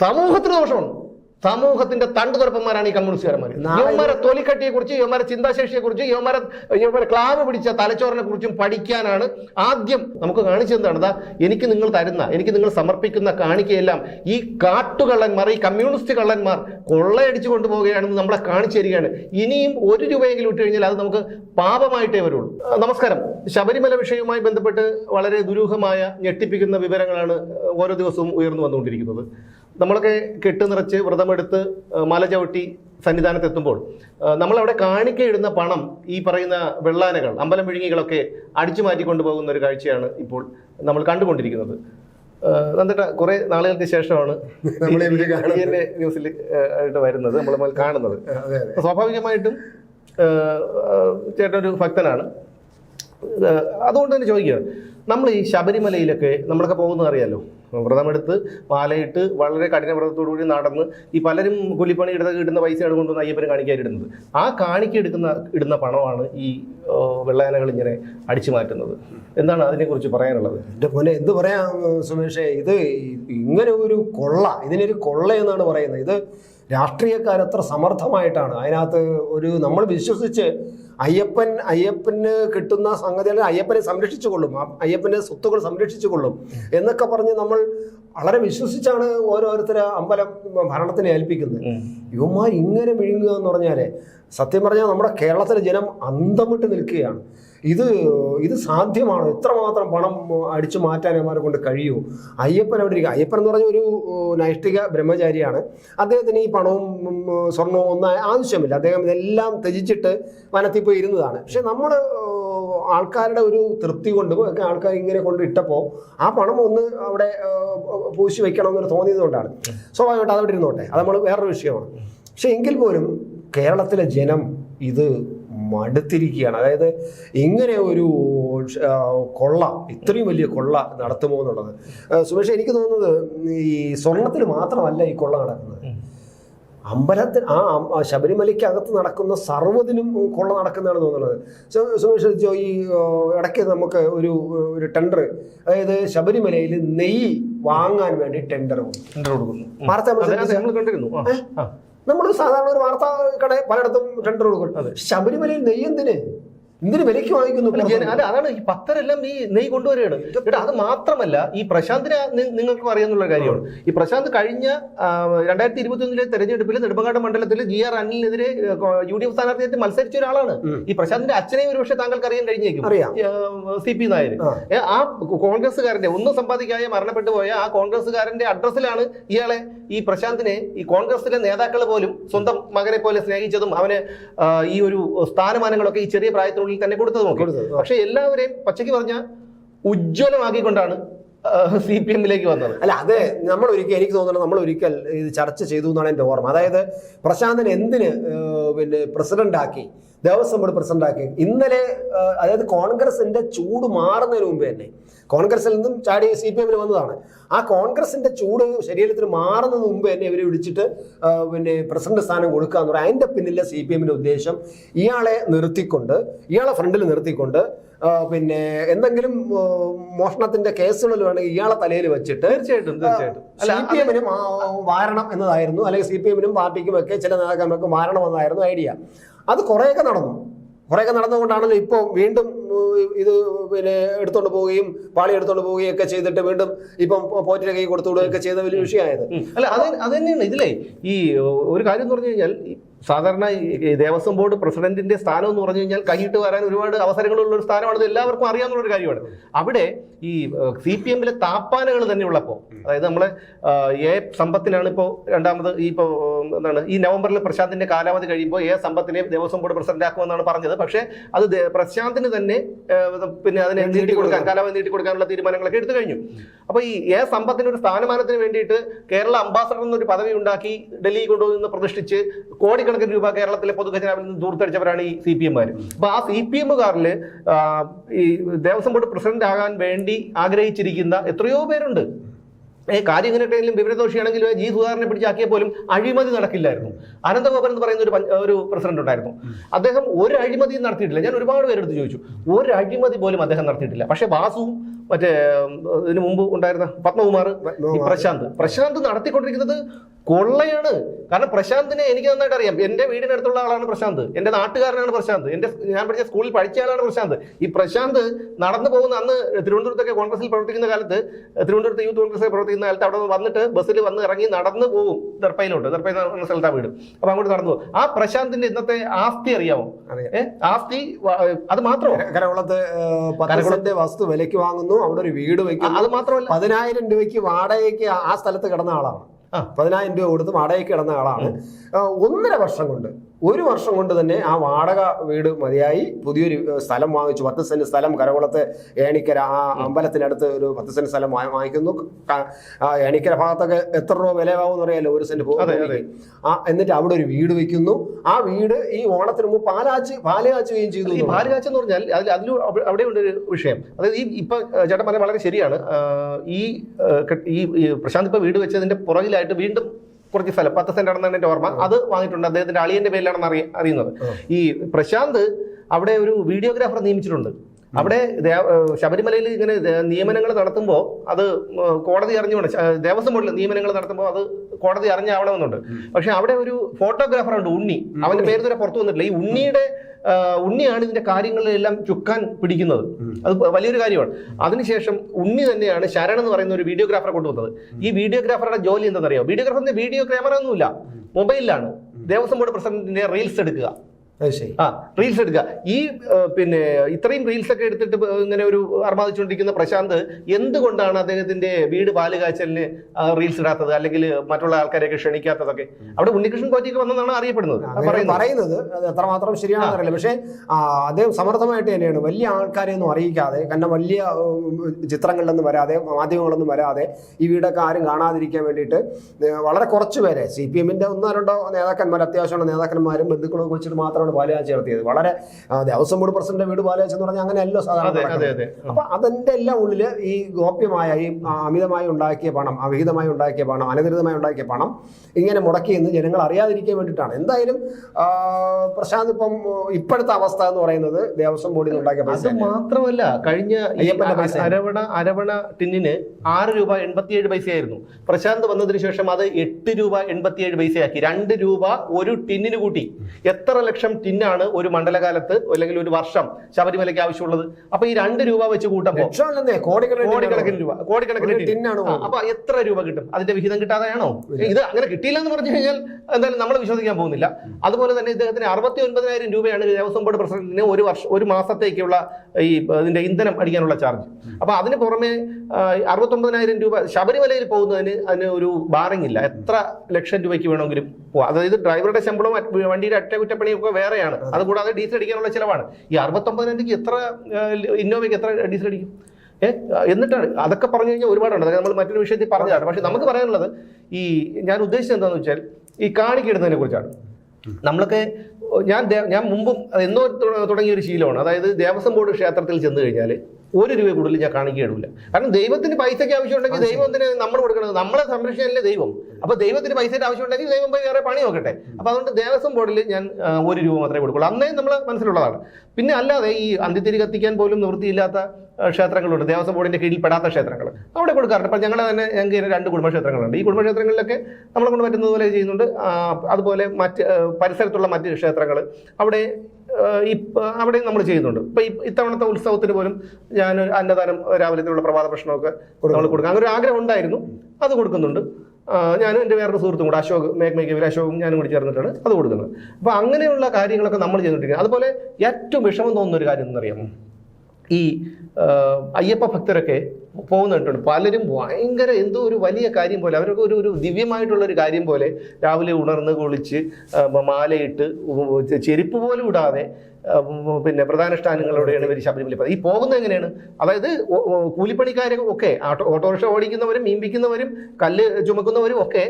സമൂഹത്തിന് ദോഷമാണ് സമൂഹത്തിന്റെ തണ്ടുതുറപ്പന്മാരാണ് ഈ കമ്മ്യൂണിസ്റ്റുകാരന്മാർ യുവമാരെ തൊലിക്കട്ടിയെ കുറിച്ച് യുവമാരെ ചിന്താശേഷിയെ കുറിച്ച് യുവമാരെ യുവമാരെ ക്ലാവ് പിടിച്ച തലച്ചോറിനെ കുറിച്ചും പഠിക്കാനാണ് ആദ്യം നമുക്ക് കാണിച്ചെന്താണ് ദാ എനിക്ക് നിങ്ങൾ തരുന്ന എനിക്ക് നിങ്ങൾ സമർപ്പിക്കുന്ന കാണിക്കയെല്ലാം ഈ കാട്ടുകള്ളന്മാർ ഈ കമ്മ്യൂണിസ്റ്റ് കള്ളന്മാർ കൊള്ളയടിച്ചു കൊണ്ടുപോവുകയാണെന്ന് നമ്മളെ കാണിച്ചു തരികയാണ്. ഇനിയും ഒരു രൂപയെങ്കിലും ഇട്ട് കഴിഞ്ഞാൽ അത് നമുക്ക് പാപമായിട്ടേ വരുള്ളൂ. നമസ്കാരം. ശബരിമല വിഷയവുമായി ബന്ധപ്പെട്ട് വളരെ ദുരൂഹമായ ഞെട്ടിപ്പിക്കുന്ന വിവരങ്ങളാണ് ഓരോ ദിവസവും ഉയർന്നു വന്നുകൊണ്ടിരിക്കുന്നത്. നമ്മളൊക്കെ കെട്ട് നിറച്ച് വ്രതമെടുത്ത് മല ചവിട്ടി സന്നിധാനത്തെത്തുമ്പോൾ എത്തുമ്പോൾ നമ്മളവിടെ കാണിക്കയിടുന്ന പണം ഈ പറയുന്ന വെള്ളാനകൾ അമ്പലം വിഴുങ്ങികളൊക്കെ അടിച്ചു മാറ്റിക്കൊണ്ടു പോകുന്ന ഒരു കാഴ്ചയാണ് ഇപ്പോൾ നമ്മൾ കണ്ടുകൊണ്ടിരിക്കുന്നത്. എന്നിട്ട് കുറെ നാളുകൾക്ക് ശേഷമാണ്. ന്യൂസിൽ ആയിട്ട് വരുന്നത് നമ്മൾ കാണുന്നത്. സ്വാഭാവികമായിട്ടും ചേട്ടൻ ഒരു ഭക്തനാണ്. അതുകൊണ്ട് തന്നെ ചോദിക്കുക നമ്മൾ ഈ ശബരിമലയിലൊക്കെ നമ്മളൊക്കെ പോകുന്നത് അറിയാലോ? വ്രതമെടുത്ത് മാലയിട്ട് വളരെ കഠിന വ്രതത്തോടു കൂടി നടന്ന് ഈ പലരും കൂലിപ്പണി ഇടുന്ന കിട്ടുന്ന പൈസയാണ് കൊണ്ടുവന്ന് അയ്യപ്പന് കാണിക്കാനിടുന്നത്. ആ കാണിക്ക എടുക്കുന്ന ഇടുന്ന പണമാണ് ഈ വെള്ളയാനകൾ ഇങ്ങനെ അടിച്ചു മാറ്റുന്നത്. എന്താണ് അതിനെക്കുറിച്ച് പറയാനുള്ളത്? എന്റെ മോനെ എന്ത് പറയാം സുമേഷേ? ഇത് ഇങ്ങനെ ഒരു കൊള്ള ഇതിനൊരു കൊള്ള എന്നാണ് പറയുന്നത്. ഇത് രാഷ്ട്രീയക്കാർ എത്ര സമർത്ഥമായിട്ടാണ്. അതിനകത്ത് ഒരു നമ്മൾ വിശ്വസിച്ച് അയ്യപ്പൻ അയ്യപ്പന് കിട്ടുന്ന സംഗതികൾ അയ്യപ്പനെ സംരക്ഷിച്ചു കൊള്ളും അയ്യപ്പന്റെ സ്വത്തുക്കൾ സംരക്ഷിച്ചു കൊള്ളും എന്നൊക്കെ പറഞ്ഞ് നമ്മൾ വളരെ വിശ്വസിച്ചാണ് ഓരോരുത്തരെ അമ്പലം ഭരണത്തിനെ ഏൽപ്പിക്കുന്നത്. ഇവന്മാർ ഇങ്ങനെ വിഴുങ്ങുക എന്ന് പറഞ്ഞാൽ സത്യം പറഞ്ഞാൽ നമ്മുടെ കേരളത്തിലെ ജനം അന്തം വിട്ട് നിൽക്കുകയാണ്. ഇത് ഇത് സാധ്യമാണോ? എത്രമാത്രം പണം അടിച്ചു മാറ്റാൻ അവന്മാരെ കൊണ്ട് കഴിയുമോ? അയ്യപ്പൻ അവിടെ ഇരിക്കുക. അയ്യപ്പൻ എന്ന് പറഞ്ഞ ഒരു നൈഷ്ഠിക ബ്രഹ്മചാരിയാണ്. അദ്ദേഹത്തിന് ഈ പണവും സ്വർണവും ഒന്നും ആവശ്യമില്ല. അദ്ദേഹം ഇതെല്ലാം ത്യജിച്ചിട്ട് വനത്തിൽ പോയി ഇരുന്നതാണ്. പക്ഷെ നമ്മൾ ആൾക്കാരുടെ ഒരു തൃപ്തി കൊണ്ട് ഒക്കെ ആൾക്കാർ ഇങ്ങനെ കൊണ്ട് ഇട്ടപ്പോൾ ആ പണം ഒന്ന് അവിടെ പൂശി വെക്കണം എന്നൊരു തോന്നിയത് കൊണ്ടാണ്. സ്വാഭാവികമായിട്ട് അതവിടെ ഇരുന്നോട്ടെ. അത് നമ്മൾ വേറൊരു വിഷയമാണ്. പക്ഷെ എങ്കിൽ പോലും കേരളത്തിലെ ജനം ഇത് മടുത്തിരിക്കുകയാണ്. അതായത് ഇങ്ങനെ ഒരു കൊള്ള ഇത്രയും വലിയ കൊള്ള നടത്തുമോ എന്നുള്ളത്. സുമേഷ് എനിക്ക് തോന്നുന്നത് ഈ സ്വർണത്തിൽ മാത്രമല്ല ഈ കൊള്ള നടക്കുന്നത്. അമ്പലത്തിൽ ആ ശബരിമലയ്ക്ക് അകത്ത് നടക്കുന്ന സർവതിനും കൊള്ള നടക്കുന്നതാണ് തോന്നുന്നത്. സുമേഷ് ജോ ഈ ഇടയ്ക്ക് നമുക്ക് ഒരു ഒരു ടെൻഡർ അതായത് ശബരിമലയിൽ നെയ്യ് വാങ്ങാൻ വേണ്ടി ടെൻഡർ കൊടുക്കുന്നു. വാർത്ത നമ്മൾ കണ്ടിരുന്നു. നമ്മൾ സാധാരണ ഒരു വാർത്താ കട പലയിടത്തും ടെൻഡർ കൊടുക്കും. ശബരിമലയിൽ നെയ്യ് എന്തിന് വിലയ്ക്ക് വാങ്ങിക്കുന്നു അല്ല, അതാണ് ഈ പത്തരെല്ലാം ഈ നെയ് കൊണ്ടുവരികയാണ്. എടാ അത് മാത്രമല്ല ഈ പ്രശാന്തിനെ നിങ്ങൾക്ക് അറിയാന്നുള്ള കാര്യമാണ്. ഈ പ്രശാന്ത് കഴിഞ്ഞ രണ്ടായിരത്തി ഇരുപത്തി ഒന്നിലെ തെരഞ്ഞെടുപ്പിൽ നെടുമ്പങ്ങാട് മണ്ഡലത്തിൽ ജി ആർ അനിലിനെതിരെ യു ഡി എഫ് സ്ഥാനാർത്ഥിയായിട്ട് മത്സരിച്ച ഒരാളാണ്. ഈ പ്രശാന്തിന്റെ അച്ഛനെയും ഒരുപക്ഷെ താങ്കൾക്ക് അറിയാൻ കഴിഞ്ഞേക്കും. സി പി നായർ ആ. കോൺഗ്രസ്സുകാരന്റെ ഒന്നും സമ്പാദിക്കാതെ മരണപ്പെട്ടു പോയ ആ കോൺഗ്രസ്സുകാരന്റെ അഡ്രസ്സിലാണ് ഇയാളെ ഈ പ്രശാന്തിനെ ഈ കോൺഗ്രസിലെ നേതാക്കൾ പോലും സ്വന്തം മകനെ പോലെ സ്നേഹിച്ചതും അവന് ഈ ഒരു സ്ഥാനമാനങ്ങളൊക്കെ ഈ ചെറിയ പ്രായത്തിനുള്ളിൽ തന്നെ കൊടുത്തതും നോക്കി. പക്ഷെ എല്ലാവരെയും പച്ചയ്ക്ക് പറഞ്ഞ ഉജ്ജ്വലമാക്കിക്കൊണ്ടാണ് സി പി എമ്മിലേക്ക് വന്നത്. അല്ല അത് നമ്മൾ ഒരിക്കൽ എനിക്ക് തോന്നുന്നത് നമ്മൾ ഒരിക്കൽ ഇത് ചർച്ച ചെയ്തു എന്നാണ് എന്റെ ഓർമ്മ. അതായത് പ്രശാന്തൻ എന്തിന് പിന്നെ പ്രസിഡന്റ് ആക്കി ദേവസ്വം ബോർഡ് പ്രസിഡന്റ് ആക്കി ഇന്നലെ അതായത് കോൺഗ്രസിന്റെ ചൂട് മാറുന്നതിന് മുമ്പ് തന്നെ കോൺഗ്രസിൽ നിന്നും ചാടി സി പി എമ്മിൽ വന്നതാണ്. ആ കോൺഗ്രസിന്റെ ചൂട് ശരീരത്തിന് മാറുന്നതിന് മുമ്പ് തന്നെ ഇവരെ വിളിച്ചിട്ട് പിന്നെ പ്രസിഡന്റ് സ്ഥാനം കൊടുക്കുക എന്ന് പറയുന്നത് അതിന്റെ പിന്നിലെ സി പി എമ്മിന്റെ ഉദ്ദേശം ഇയാളെ നിർത്തിക്കൊണ്ട് ഇയാളെ ഫ്രണ്ടിൽ നിർത്തിക്കൊണ്ട് പിന്നെ എന്തെങ്കിലും മോഷണത്തിന്റെ കേസുകളിൽ വേണമെങ്കിൽ ഇയാളെ തലയിൽ വെച്ചിട്ട് തീർച്ചയായിട്ടും തീർച്ചയായിട്ടും. സി പി എമ്മിനും വാരണം എന്നതായിരുന്നു. അല്ലെങ്കിൽ സി പി എമ്മിനും പാർട്ടിക്കും ഒക്കെ ചില നേതാക്കന്മാർക്ക് വാരണം എന്നതായിരുന്നു ഐഡിയ. അത് കുറേയൊക്കെ നടന്നു. കുറേയൊക്കെ നടന്നുകൊണ്ടാണല്ലോ ഇപ്പോൾ വീണ്ടും ഇത് പിന്നെ എടുത്തോണ്ട് പോവുകയും പാളി എടുത്തോണ്ട് പോവുകയും ഒക്കെ ചെയ്തിട്ട് വീണ്ടും ഇപ്പം പോറ്റിന്റെ കൈ കൊടുത്തു വിടുകയൊക്കെ ചെയ്ത വലിയ വിഷയമായത്. അല്ല അത് അത് തന്നെയാണ് ഇതിലേ ഈ ഒരു കാര്യം എന്ന് പറഞ്ഞു കഴിഞ്ഞാൽ സാധാരണ ഈ ദേവസ്വം ബോർഡ് പ്രസിഡന്റിന്റെ സ്ഥാനം എന്ന് പറഞ്ഞു കഴിഞ്ഞാൽ കൈയിട്ട് വരാൻ ഒരുപാട് അവസരങ്ങളുള്ള ഒരു സ്ഥാനമാണ് എല്ലാവർക്കും അറിയാവുന്ന ഒരു കാര്യമാണ്. അവിടെ ഈ സി പി എമ്മിലെ താപ്പാനകൾ തന്നെ ഉള്ളപ്പോൾ അതായത് നമ്മളെ എ സമ്പത്തിനാണ് ഇപ്പോൾ രണ്ടാമത് ഈ ഇപ്പോൾ എന്താണ് ഈ നവംബറിൽ പ്രശാന്തിന്റെ കാലാവധി കഴിയുമ്പോൾ എ സമ്പത്തിനെ ദേവസ്വം ബോർഡ് പ്രസിഡന്റ് ആക്കുമെന്നാണ് പറഞ്ഞത്. പക്ഷേ അത് പ്രശാന്തിന് തന്നെ പിന്നെ അതിനെ നീട്ടി കൊടുക്കാൻ കാലാവധി നീട്ടി കൊടുക്കാനുള്ള തീരുമാനങ്ങളൊക്കെ എടുത്തു കഴിഞ്ഞു. അപ്പോൾ ഈ എ സമ്പത്തിന് ഒരു സ്ഥാനമാനത്തിന് വേണ്ടിയിട്ട് കേരള അംബാസഡർ എന്നൊരു പദവി ഉണ്ടാക്കി ഡൽഹി കൊണ്ടുവന്ന് പ്രതിഷ്ഠിച്ച് കോടിക്കണക്കിന് രൂപ കേരളത്തിലെ പൊതുഖജനാവിൽ നിന്ന് ദൂർത്തടിച്ചവരാണ് ഈ സി പി എമ്മാർ അപ്പോൾ ആ സി പി എമ്മുകാരിൽ ഈ ദേവസ്വം ബോർഡ് പ്രസിഡന്റ് ആകാൻ വേണ്ടി ആഗ്രഹിച്ചിരിക്കുന്ന എത്രയോ പേരുണ്ട്. ഏ കാര്യം ഇങ്ങനെയാണെങ്കിലും വിവരദോഷിയാണെങ്കിലും ജി സുധാകരനെ പിടിച്ചാക്കിയ പോലും അഴിമതി നടക്കില്ലായിരുന്നു. അനന്തഗോപൻ എന്ന് പറയുന്ന ഒരു ഒരു പ്രസിഡന്റ് ഉണ്ടായിരുന്നു. അദ്ദേഹം ഒരു അഴിമതിയും നടത്തിയിട്ടില്ല. ഞാൻ ഒരുപാട് പേരെടുത്ത് ചോദിച്ചു. ഒരു അഴിമതി പോലും അദ്ദേഹം നടത്തിയിട്ടില്ല. പക്ഷേ വാസുവും മറ്റേ ഇതിനു മുമ്പ് ഉണ്ടായിരുന്ന പത്മകുമാർ പ്രശാന്ത്. പ്രശാന്ത് നടത്തിക്കൊണ്ടിരിക്കുന്നത് കൊള്ളയാണ്. കാരണം പ്രശാന്തിനെ എനിക്ക് നന്നായിട്ട് അറിയാം. എന്റെ വീടിനടുത്തുള്ള ആളാണ് പ്രശാന്ത്. എന്റെ നാട്ടുകാരനാണ് പ്രശാന്ത്. എന്റെ ഞാൻ പഠിച്ച സ്കൂളിൽ പഠിച്ച ആളാണ് പ്രശാന്ത്. ഈ പ്രശാന്ത് നടന്നു പോകുന്ന അന്ന് തിരുവനന്തപുരത്തൊക്കെ കോൺഗ്രസിൽ പ്രവർത്തിക്കുന്ന കാലത്ത് തിരുവനന്തപുരത്ത് യൂത്ത് കോൺഗ്രസിൽ പ്രവർത്തിക്കുന്ന കാലത്ത് അവിടെ വന്നിട്ട് ബസ്സിൽ വന്ന് ഇറങ്ങി നടന്നു പോകും. ദർപ്പയിലോട്ട്. ദർപ്പയിൽ എന്ന സ്ഥലത്താണ് വീട്. അപ്പൊ അങ്ങോട്ട് നടന്നു പോകും. ആ പ്രശാന്തിന്റെ ഇന്നത്തെ ആസ്തി അറിയാമോ? ആസ്തി അത് മാത്രമോ? കരകുളത്തെ വസ്തു വിലയ്ക്ക് വാങ്ങുന്നു. അവിടെ ഒരു വീട് വെക്കുന്നു അത് മാത്രമല്ല. പതിനായിരം രൂപയ്ക്ക് വാടകയ്ക്ക് ആ- സ്ഥലത്ത് കിടന്ന ആളാണ്. പതിനായിരം രൂപ കൊടുത്ത് വാടകയ്ക്ക് കിടന്ന ആളാണ്. ഒന്നര വർഷം കൊണ്ട് ഒരു വർഷം കൊണ്ട് തന്നെ ആ വാടക വീട് മതിയായി. പുതിയൊരു സ്ഥലം വാങ്ങിച്ചു. പത്ത് സെന്റ് സ്ഥലം കരകുളത്ത് ഏണിക്കര ആ അമ്പലത്തിനടുത്ത് ഒരു പത്ത് സെന്റ് സ്ഥലം വാങ്ങിക്കുന്നു. ഏണിക്കര ഭാഗത്തൊക്കെ എത്ര രൂപ വിലയാവും അറിയാലോ? ഒരു സെന്റ്. ആ എന്നിട്ട് അവിടെ ഒരു വീട് വെക്കുന്നു. ആ വീട് ഈ ഓണത്തിന് മുമ്പ് പാലാച്ച് പാലയാച്ചുകയും ചെയ്തു എന്നുള്ളതാണ്. എന്ന് പറഞ്ഞാൽ അതിൽ അതിലും അവിടെ ഉണ്ട് ഒരു വിഷയം. അതായത് ഈ ഇപ്പൊ ചേട്ടൻ പറഞ്ഞ വളരെ ശരിയാണ്. ഈ ഈ ഈ പ്രശാന്ത് ഇപ്പൊ വീട് വെച്ചതിന്റെ പുറകിലായിട്ട് വീണ്ടും കുറച്ച് സ്ഥലം പത്ത് സെന്റ് ആണെന്നാണ് എന്റെ ഓർമ്മ. അത് വാങ്ങിയിട്ടുണ്ട്. അദ്ദേഹത്തിന്റെ അളിയന്റെ പേരിലാണെന്ന് അറിയ അറിയുന്നത്. ഈ പ്രശാന്ത് അവിടെ ഒരു വീഡിയോഗ്രാഫർ നിയമിച്ചിട്ടുണ്ട്. അവിടെ ശബരിമലയിൽ ഇങ്ങനെ നിയമനങ്ങൾ നടത്തുമ്പോൾ അത് കോടതി അറിഞ്ഞുകൊണ്ട് ദേവസ്വം ബോർഡിൽ നിയമനങ്ങൾ നടത്തുമ്പോൾ അത് കോടതി അറിഞ്ഞാവണമെന്നുണ്ട് പക്ഷെ അവിടെ ഒരു ഫോട്ടോഗ്രാഫർ ഉണ്ട് ഉണ്ണി. അവന്റെ പേര് തന്നെ പുറത്തു വന്നിട്ടില്ല. ഈ ഉണ്ണിയുടെ ഉണ്ണിയാണ് ഇതിന്റെ കാര്യങ്ങളിലെല്ലാം ചുക്കാൻ പിടിക്കുന്നത്. അത് വലിയൊരു കാര്യമാണ്. അതിനുശേഷം ഉണ്ണി തന്നെയാണ് ശരൺ എന്ന് പറയുന്ന ഒരു വീഡിയോഗ്രാഫറെ കൊണ്ടുവന്നത്. ഈ വീഡിയോഗ്രാഫറുടെ ജോലി എന്താണെന്നറിയോ? വീഡിയോഗ്രാഫറിന്റെ വീഡിയോ ക്യാമറ ഒന്നുമില്ല മൊബൈലിലാണ് ദേവസ്വം ബോർഡ് പ്രസിഡന്റിന്റെ റീൽസ് എടുക്കുക. ആ റീൽസ് എടുക്കുക. ഈ പിന്നെ ഇത്രയും റീൽസ് ഒക്കെ എടുത്തിട്ട് ഇങ്ങനെ ഒരു അർമാദിച്ചുകൊണ്ടിരിക്കുന്ന പ്രശാന്ത് എന്തുകൊണ്ടാണ് അദ്ദേഹത്തിന്റെ വീട് പാലുകാച്ചലിന് റീൽസ് ഇടാത്തത്? അല്ലെങ്കിൽ മറ്റുള്ള ആൾക്കാരെയൊക്കെ ക്ഷണിക്കാത്തതൊക്കെ? അവിടെ ഉണ്ണികൃഷ്ണൻ കോച്ചിക്ക് വന്നതാണ് അറിയപ്പെടുന്നത്. പറയുന്നത്. എത്രമാത്രം ശരിയാണെന്ന് അറിയില്ല. പക്ഷേ അദ്ദേഹം സമർത്ഥമായിട്ട് തന്നെയാണ്. വലിയ ആൾക്കാരെ ഒന്നും അറിയിക്കാതെ കാരണം വലിയ ചിത്രങ്ങളിലൊന്നും വരാതെ മാധ്യമങ്ങളൊന്നും വരാതെ ഈ വീടൊക്കെ ആരും കാണാതിരിക്കാൻ വേണ്ടിയിട്ട് വളരെ കുറച്ച് പേരെ സി പി എമ്മിന്റെ ഒന്നോ രണ്ടോ നേതാക്കന്മാർ അത്യാവശ്യമുള്ള നേതാക്കന്മാരും ബന്ധുക്കളും വെച്ചിട്ട് വെച്ചിട്ട് മാത്രമാണ് പാലയാച്ച് നടത്തിയത് വളരെ ദേവസ്വം ബോർഡ് പ്രസിഡന്റ് വീട് പാലയാച്ച് എന്ന് പറഞ്ഞാൽ അങ്ങനെയല്ലോ സാധാരണ. അപ്പൊ അതിന്റെ എല്ലാം ഉള്ളിൽ ഈ ഗോപ്യമായ ഈ അമിതമായി ഉണ്ടാക്കിയ പണം അവിഹിതമായി ഉണ്ടാക്കിയ പണം അനധികൃതമായി ഉണ്ടാക്കിയ പണം ഇങ്ങനെ മുടക്കിയെന്ന് ജനങ്ങൾ അറിയാതിരിക്കാൻ വേണ്ടിയിട്ടാണ്. എന്തായാലും പ്രശാന്ത് ഇപ്പം ഇപ്പോഴത്തെ അവസ്ഥ എന്ന് പറയുന്നത് ദേവസ്വം ബോർഡിൽ ഉണ്ടാക്കിയ പൈസ മാത്രമല്ല കഴിഞ്ഞ. അരവണ അരവണ ടിന്നിന് ആറ് രൂപ എൺപത്തിയേഴ് പൈസയായിരുന്നു. പ്രശാന്ത് വന്നതിന് ശേഷം അത് എട്ട് രൂപ എൺപത്തിയേഴ് പൈസയാക്കി. രണ്ട് രൂപ ഒരു ടിന്നിന് കൂട്ടി. എത്ര ലക്ഷം ടിന്നാണ് ഒരു മണ്ഡലകാലത്ത് അല്ലെങ്കിൽ ഒരു വർഷം ശബരിമലയ്ക്ക് ആവശ്യമുള്ളത്. അപ്പൊ ഈ രണ്ട് രൂപ വെച്ച് കൂട്ടപ്പോ കോടിക്കണക്കിന് രൂപ. കോടിക്കണക്കിന്. ടിന്നാണ് അപ്പൊ എത്ര രൂപ കിട്ടും? അതിന്റെ വിഹിതം കിട്ടാതെയാണോ? ഇത് അങ്ങനെ കിട്ടിയില്ല എന്ന് പറഞ്ഞു കഴിഞ്ഞാൽ എന്തായാലും നമ്മൾ വിശ്വസിക്കാൻ പോകുന്നില്ല. അതുപോലെ തന്നെ ഇദ്ദേഹത്തിന് അറുപത്തി ഒൻപതിനായിരം രൂപയാണ് ദേവസ്വം ബോർഡ് പ്രസിഡന്റിന് ഒരു വർഷം ഒരു മാസത്തേക്കുള്ള ഈ ഇതിന്റെ ഇന്ധനം അടിക്കാനുള്ള ചാർജ്. അപ്പൊ അതിന് പുറമെ അറുപത്തി ഒമ്പതിനായിരം രൂപ ശബരിമലയിൽ പോകുന്നതിന് അതിന് ഒരു ബാറിംഗ് ഇല്ല. എത്ര ലക്ഷം രൂപയ്ക്ക് വേണമെങ്കിലും പോവാം. അതായത് ഡ്രൈവറുടെ ശമ്പളവും വണ്ടിയുടെ അറ്റകുറ്റപ്പണിയും ഒക്കെ വേറെയാണ്. അതുകൂടാതെ ഡീസൽ അടിക്കാനുള്ള ചിലവാണ്. ഈ അറുപത്തൊമ്പതിനായിരത്തിക്ക് എത്ര ഇന്നോവയ്ക്ക് എത്ര ഡീസൽ അടിക്കും? ഏഹ് എന്നിട്ടാണ്. അതൊക്കെ പറഞ്ഞു കഴിഞ്ഞാൽ ഒരുപാടുണ്ട്. അതൊക്കെ നമ്മൾ മറ്റൊരു വിഷയത്തിൽ പറഞ്ഞതാണ്. പക്ഷെ നമുക്ക് പറയാനുള്ളത് ഈ ഞാൻ ഉദ്ദേശിച്ചത് എന്താണെന്ന് വെച്ചാൽ ഈ കാണിക്കിടുന്നതിനെ കുറിച്ചാണ്. നമ്മളൊക്കെ ഞാൻ ഞാൻ മുമ്പും എന്നോ തുടങ്ങിയ ഒരു ശീലമാണ്. അതായത് ദേവസ്വം ബോർഡ് ക്ഷേത്രത്തിൽ ചെന്ന് കഴിഞ്ഞാൽ ഒരു രൂപ കൂടുതൽ ഞാൻ കാണിക്കുകയുള്ളൂ കാരണം ദൈവത്തിന് പൈസയ്ക്ക് ആവശ്യമുണ്ടെങ്കിൽ ദൈവം ദൈവത്തിന് നമ്മൾ കൊടുക്കുന്നത്? നമ്മളെ സംരക്ഷണമല്ലേ ദൈവം. അപ്പൊ ദൈവത്തിന് പൈസയുടെ ആവശ്യമുണ്ടെങ്കിൽ ദൈവം പോയി വേറെ പണി നോക്കട്ടെ. അപ്പൊ അതുകൊണ്ട് ദേവസ്വം ബോർഡിൽ ഞാൻ ഒരു രൂപ മാത്രമേ കൊടുക്കുള്ളൂ. അന്നേ നമ്മൾ മനസ്സിലുള്ളതാണ്. പിന്നെ അല്ലാതെ ഈ അന്ത്യത്തിരി കത്തിക്കാൻ പോലും നിവൃത്തിയില്ലാത്ത ക്ഷേത്രങ്ങളുണ്ട്. ദേവസ്വം ബോർഡിന്റെ കീഴിൽ പെടാത്ത ക്ഷേത്രങ്ങൾ അവിടെ കൊടുക്കാറുണ്ട്. അപ്പൊ ഞങ്ങളെ തന്നെ ഞങ്ങൾക്ക് രണ്ട് കുടുംബക്ഷേത്രങ്ങളുണ്ട്. ഈ കുടുംബക്ഷേത്രങ്ങളിലൊക്കെ നമ്മളെ കൊണ്ട് പറ്റുന്നതുപോലെ ചെയ്യുന്നുണ്ട്. അതുപോലെ മറ്റ് പരിസരത്തുള്ള മറ്റ് ക്ഷേത്രങ്ങൾ അവിടെ ആ, അവിടെയും അവിടെ നമ്മൾ ചെയ്യുന്നുണ്ട്. ഇപ്പൊ ഇത്തവണത്തെ ഉത്സവത്തിന് പോലും ഞാൻ അന്നദാനം രാവിലത്തിലുള്ള പ്രഭാത ഭക്ഷണമൊക്കെ നമ്മൾ കൊടുക്കാം. അങ്ങനെ ഒരു ആഗ്രഹം ഉണ്ടായിരുന്നു. അത് കൊടുക്കുന്നുണ്ട്. ഞാൻ ഞാനും എന്റെ വേറൊരു സുഹൃത്തും കൂടെ അശോക് മേക് മേക്കവിൽ അശോകും ഞാനും കൂടി ചേർന്നിട്ടാണ് അത് കൊടുക്കുന്നത്. അപ്പോൾ അങ്ങനെയുള്ള കാര്യങ്ങളൊക്കെ നമ്മൾ ചെയ്തുകൊണ്ടിരിക്കുന്നത്. അതുപോലെ ഏറ്റവും വിഷമം തോന്നുന്ന ഒരു കാര്യം എന്നറിയാമോ ഈ അയ്യപ്പ ഭക്തരൊക്കെ പോകുന്നുണ്ട്. പലരും ഭയങ്കര എന്തോ ഒരു വലിയ കാര്യം പോലെ അവരൊക്കെ ഒരു ഒരു ദിവ്യമായിട്ടുള്ള ഒരു കാര്യം പോലെ രാവിലെ ഉണർന്ന് കുളിച്ച് മാലയിട്ട് ചെരുപ്പ് പോലും ഇടാതെ പിന്നെ പ്രധാനുഷ്ഠാനങ്ങളോടെയാണ് ഇവർ ശബരിമല. ഈ പോകുന്നത് എങ്ങനെയാണ്? അതായത് കൂലിപ്പണിക്കാരൊക്കെ ഒക്കെ ഓട്ടോറിക്ഷ ഓടിക്കുന്നവരും മീമ്പിക്കുന്നവരും കല്ല് ചുമക്കുന്നവരും ഒക്കെ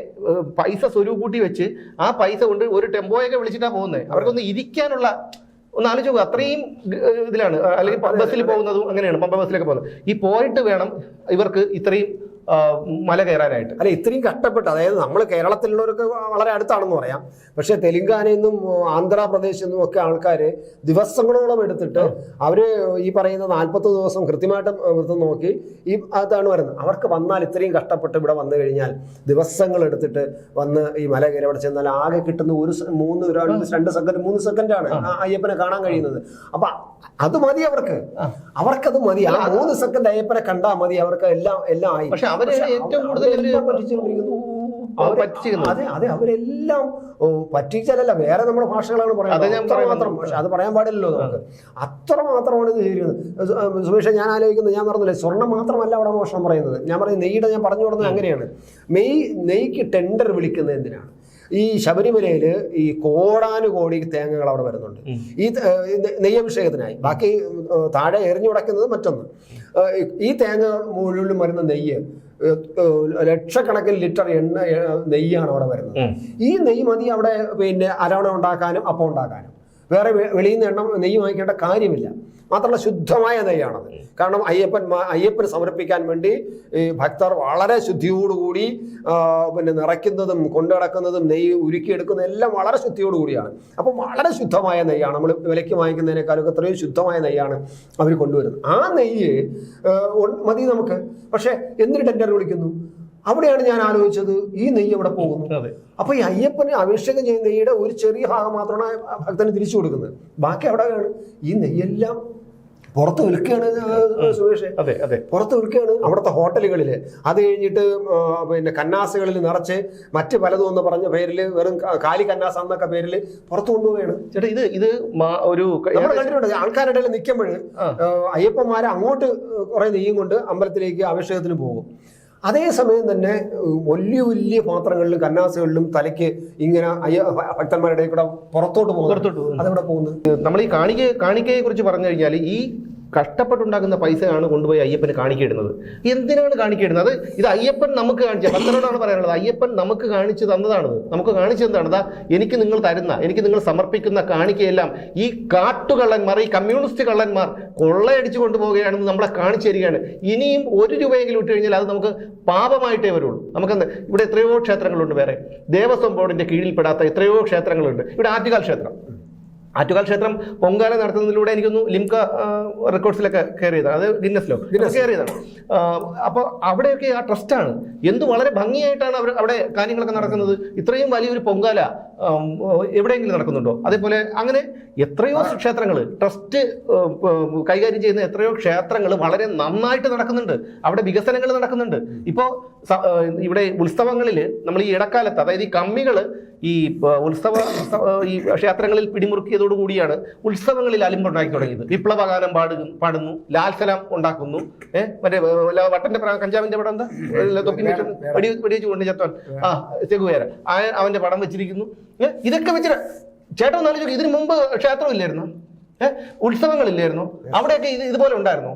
പൈസ സ്വരൂപൂട്ടി വെച്ച് ആ പൈസ കൊണ്ട് ഒരു ടെമ്പോയൊക്കെ വിളിച്ചിട്ടാണ് പോകുന്നത്. അവർക്കൊന്ന് ഇരിക്കാനുള്ള ഒന്ന് ആലോചിച്ച് നോക്കുക അത്രയും ഇതിലാണ് അല്ലെങ്കിൽ ബസ്സിൽ പോകുന്നതും അങ്ങനെയാണ് പമ്പ ബസ്സിലൊക്കെ പോകുന്നത്. ഈ പോയിട്ട് വേണം ഇവർക്ക് ഇത്രയും മല കയറാനായിട്ട്. അല്ല ഇത്രയും കഷ്ടപ്പെട്ട് അതായത് നമ്മൾ കേരളത്തിലുള്ളവർക്ക് വളരെ അടുത്താണെന്ന് പറയാം. പക്ഷെ തെലുങ്കാനയിൽ നിന്നും ആന്ധ്രാപ്രദേശിൽ നിന്നും ഒക്കെ ആൾക്കാർ ദിവസങ്ങളോളം എടുത്തിട്ട് അവർ ഈ പറയുന്ന നാൽപ്പത് ദിവസം കൃത്യമായിട്ട് നോക്കി ഈ അതാണ് വരുന്നത് അവർക്ക് വന്നാൽ ഇത്രയും കഷ്ടപ്പെട്ട് ഇവിടെ വന്നു കഴിഞ്ഞാൽ ദിവസങ്ങൾ എടുത്തിട്ട് വന്ന് ഈ മല കയറി അവിടെ ചെന്നാൽ ആകെ കിട്ടുന്ന ഒരു മൂന്ന് രണ്ട് സെക്കൻഡ് മൂന്ന് സെക്കൻഡാണ് അയ്യപ്പനെ കാണാൻ കഴിയുന്നത്. അപ്പൊ അത് മതി അവർക്ക്. അവർക്കത് മതി. ആ മൂന്ന് സെക്കൻഡ് അയ്യപ്പനെ കണ്ടാൽ മതി. അവർക്ക് എല്ലാം എല്ലാം ആയി. പക്ഷെ അവർ ഏറ്റവും കൂടുതൽ അതെ അതെ അവരെല്ലാം പറ്റിച്ചാലല്ല വേറെ നമ്മുടെ ഭാഷകളാണ് പറയുന്നത്. മാത്രം പക്ഷെ അത് പറയാൻ പാടില്ലല്ലോ നമുക്ക്. അത്ര മാത്രമാണ് ഇത് ചെയ്യുന്നത്. സുമേഷ ഞാൻ ആലോചിക്കുന്നത് ഞാൻ പറഞ്ഞില്ലേ സ്വർണം മാത്രമല്ല അവിടെ മോഷണം പറയുന്നത്. ഞാൻ പറയുന്നത് നെയ്യുടെ ഞാൻ പറഞ്ഞു കൊടുത്തത് അങ്ങനെയാണ്. മെയ് നെയ്ക്ക് ടെൻഡർ വിളിക്കുന്നത് എന്തിനാണ്? ഈ ശബരിമലയിൽ ഈ കോടാനുകോടി തേങ്ങകൾ അവിടെ വരുന്നുണ്ട്. ഈ നെയ്യഭിഷേകത്തിനായി. ബാക്കി താഴെ എറിഞ്ഞു കിടക്കുന്നത് മറ്റൊന്ന്. ഈ തേങ്ങ മുഴുവനും വരുന്ന നെയ്യ് ലക്ഷക്കണക്കിന് ലിറ്റർ എണ്ണ നെയ്യാണ് അവിടെ വരുന്നത്. ഈ നെയ്യ് മതി അവിടെ പിന്നെ അരവണ ഉണ്ടാക്കാനും അപ്പം ഉണ്ടാക്കാനും. വേറെ വെളിയിൽ നിന്ന് എണ്ണം നെയ്യ് വാങ്ങിക്കേണ്ട കാര്യമില്ല. മാത്രമല്ല ശുദ്ധമായ നെയ്യാണത്. കാരണം അയ്യപ്പൻ അയ്യപ്പന് സമർപ്പിക്കാൻ വേണ്ടി ഈ ഭക്തർ വളരെ ശുദ്ധിയോടുകൂടി പിന്നെ നിറയ്ക്കുന്നതും കൊണ്ടു നടക്കുന്നതും നെയ്യ് ഉരുക്കിയെടുക്കുന്നതും എല്ലാം വളരെ ശുദ്ധിയോടുകൂടിയാണ്. അപ്പം വളരെ ശുദ്ധമായ നെയ്യാണ്. നമ്മൾ വിലയ്ക്ക് വാങ്ങിക്കുന്നതിനേക്കാളൊക്കെ എത്രയും ശുദ്ധമായ നെയ്യാണ് അവർ കൊണ്ടുവരുന്നത്. ആ നെയ്യ് മതി നമുക്ക്. പക്ഷേ എന്തിന് ടെൻഡർ വിളിക്കുന്നു? അവിടെയാണ് ഞാൻ ആലോചിച്ചത്. ഈ നെയ്യ് എവിടെ പോകുന്നു? അപ്പൊ ഈ അയ്യപ്പന് അഭിഷേകം ചെയ്യുന്ന നെയ്യുടെ ഒരു ചെറിയ ഭാഗം മാത്രമാണ് ഭക്തന് തിരിച്ചു കൊടുക്കുന്നത്. ബാക്കി അവിടെയാണ് ഈ നെയ്യെല്ലാം പുറത്ത് വിൽക്കുകയാണ് സുരേഷ് അതെ അതെ. പുറത്ത് വിൽക്കുകയാണ് അവിടുത്തെ ഹോട്ടലുകളിൽ അത് കഴിഞ്ഞിട്ട് പിന്നെ കന്നാസുകളിൽ നിറച്ച് മറ്റ് പലതും എന്ന് പറഞ്ഞ പേരിൽ വെറും കാലി കന്നാസ എന്നൊക്കെ പേരിൽ പുറത്തു കൊണ്ടുപോവുകയാണ്. ചേട്ടാ ഇത് ഇത് ഒരു നമ്മൾ കണ്ടിട്ടുണ്ട് ആൾക്കാരുടെ ഇടയിൽ നിൽക്കുമ്പോൾ. അയ്യപ്പന്മാരെ അങ്ങോട്ട് കുറെ നെയ്യും കൊണ്ട് അമ്പലത്തിലേക്ക് അഭിഷേകത്തിന് പോകും. അതേസമയം തന്നെ വലിയ വലിയ പാത്രങ്ങളിലും കന്നാസുകളിലും തലയ്ക്ക് ഇങ്ങനെ ഭക്തന്മാരുടെ കൂടെ പുറത്തോട്ട് പോകുന്നു. അതെവിടെ പോകുന്നു നമ്മൾ ഈ കാണിക്കയെ കാണിക്കയെ കുറിച്ച് പറഞ്ഞു കഴിഞ്ഞാൽ ഈ കഷ്ടപ്പെട്ടുണ്ടാക്കുന്ന പൈസയാണ് കൊണ്ടുപോയി അയ്യപ്പന് കാണിക്കിടുന്നത്. എന്തിനാണ് കാണിക്കിടുന്നത്? ഇത് അയ്യപ്പൻ നമുക്ക് കാണിച്ച ഭക്തരോടാണ് പറയാനുള്ളത്. അയ്യപ്പൻ നമുക്ക് കാണിച്ചു തന്നതാണത്. നമുക്ക് കാണിച്ചു തന്നതാണ്. അതാ എനിക്ക് നിങ്ങൾ തരുന്ന എനിക്ക് നിങ്ങൾ സമർപ്പിക്കുന്ന കാണിക്കയെല്ലാം ഈ കാട്ടുകള്ളന്മാർ ഈ കമ്മ്യൂണിസ്റ്റ് കള്ളന്മാർ കൊള്ളയടിച്ചു കൊണ്ടുപോവുകയാണെന്ന് നമ്മളെ കാണിച്ചു തരികയാണ്. ഇനിയും ഒരു രൂപയെങ്കിലും ഇട്ട് കഴിഞ്ഞാൽ അത് നമുക്ക് പാപമായിട്ടേ വരുള്ളൂ. നമുക്ക് ഇവിടെ എത്രയോ ക്ഷേത്രങ്ങളുണ്ട് വേറെ. ദേവസ്വം ബോർഡിന്റെ കീഴിൽപ്പെടാത്ത എത്രയോ ക്ഷേത്രങ്ങളുണ്ട്. ഇവിടെ ആറ്റുകാൽ ക്ഷേത്രം. ആറ്റുകാൽ ക്ഷേത്രം പൊങ്കാല നടത്തുന്നതിലൂടെ എനിക്കൊന്ന് ലിംക റെക്കോർഡ്സിലൊക്കെ കയറിയതാണ്. അത് ഗിന്നസിലോ കയറിയതാണ്. അപ്പോൾ അവിടെയൊക്കെ ആ ട്രസ്റ്റാണ്. എന്ത് വളരെ ഭംഗിയായിട്ടാണ് അവർ അവിടെ കാര്യങ്ങളൊക്കെ നടക്കുന്നത്. ഇത്രയും വലിയൊരു പൊങ്കാല എവിടെയെങ്കിലും നടക്കുന്നുണ്ടോ? അതേപോലെ അങ്ങനെ എത്രയോ ക്ഷേത്രങ്ങൾ ട്രസ്റ്റ് കൈകാര്യം ചെയ്യുന്ന എത്രയോ ക്ഷേത്രങ്ങൾ വളരെ നന്നായിട്ട് നടക്കുന്നുണ്ട്. അവിടെ വികസനങ്ങൾ നടക്കുന്നുണ്ട്. ഇപ്പോൾ ഇവിടെ ഉത്സവങ്ങളിൽ നമ്മൾ ഈ ഇടക്കാലത്ത് അതായത് ഈ കമ്മികൾ ഈ ഉത്സവ ഈ ക്ഷേത്രങ്ങളിൽ പിടിമുറുക്കിയതോടുകൂടിയാണ് ഉത്സവങ്ങളിൽ അലിമ്പ് ഉണ്ടാക്കി തുടങ്ങിയത്. വിപ്ലവഗാനം പാടുക പാടുന്നു ലാൽസലാം ഉണ്ടാക്കുന്നു. ഏഹ് മറ്റേ വട്ടന്റെ കഞ്ചാവിന്റെ പടം എന്താ? വെടി വെടിവെച്ച് കൊണ്ട് ചത്തോൻ ആ ചെകുവേര അവന്റെ പടം വെച്ചിരിക്കുന്നു. ഇതൊക്കെ വെച്ചിട്ട് ചേട്ടൻ ആലോചിച്ച് ഇതിനു മുമ്പ് ക്ഷേത്രം ഇല്ലായിരുന്നു? ഏഹ് ഉത്സവങ്ങളില്ലായിരുന്നു അവിടെയൊക്കെ ഇത് ഇതുപോലെ ഉണ്ടായിരുന്നു?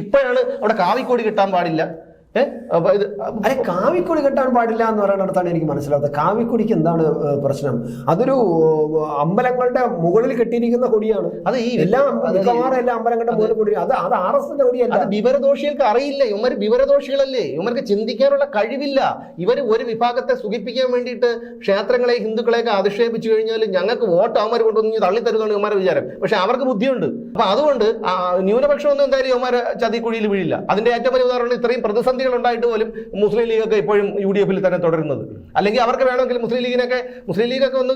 ഇപ്പോഴാണ് അവിടെ കാവിക്കോടി കിട്ടാൻ പാടില്ല. അല്ലെ കാവിക്കൊടി കെട്ടാൻ പാടില്ല എന്ന് പറയുന്നിടത്താണ് എനിക്ക് മനസ്സിലാവുന്നത്. കാവിക്കൊടിക്ക് എന്താണ് പ്രശ്നം? അതൊരു അമ്പലങ്ങളുടെ മുകളിൽ കെട്ടിയിരിക്കുന്ന കൊടിയാണ്. അത് ഈ എല്ലാ മിക്കവാറും എല്ലാ അമ്പലങ്ങളുടെ മുകളിൽ കൊടി അത് അത് ആർ എസ് എന്റെ കൊടിയല്ല. അത് വിവരദോഷികൾക്ക് അറിയില്ല. ഇവർ വിവരദോഷികളല്ലേ? ഇവർക്ക് ചിന്തിക്കാനുള്ള കഴിവില്ല. ഇവർ ഒരു വിഭാഗത്തെ സുഖിപ്പിക്കാൻ വേണ്ടിയിട്ട് ക്ഷേത്രങ്ങളെ ഹിന്ദുക്കളെയൊക്കെ അധിക്ഷേപിച്ചു കഴിഞ്ഞാൽ ഞങ്ങൾക്ക് വോട്ട് അവന്മാർ കൊണ്ടുവന്ന് തള്ളിത്തരുന്നതാണ് ഇവന്മാരുടെ വിചാരം. പക്ഷെ അവർക്ക് ബുദ്ധിയുണ്ട്. അപ്പൊ അതുകൊണ്ട് ന്യൂനപക്ഷം ഒന്നും എന്തായാലും ഇവന്മാരെ ചതിക്കുഴിയിൽ വീഴില്ല. അതിന്റെ ഏറ്റവും വലിയ ഉദാഹരണം ഇത്രയും പ്രതിസന്ധികൾ ഉണ്ടായിട്ട് പോലും മുസ്ലിം ലീഗൊക്കെ ഇപ്പോഴും യു ഡി എഫിൽ തന്നെ തുടരുന്നത്. അല്ലെങ്കിൽ അവർക്ക് വേണമെങ്കിൽ മുസ്ലിം ലീഗിനൊക്കെ മുസ്ലിം ലീഗൊക്കെ ഒന്ന്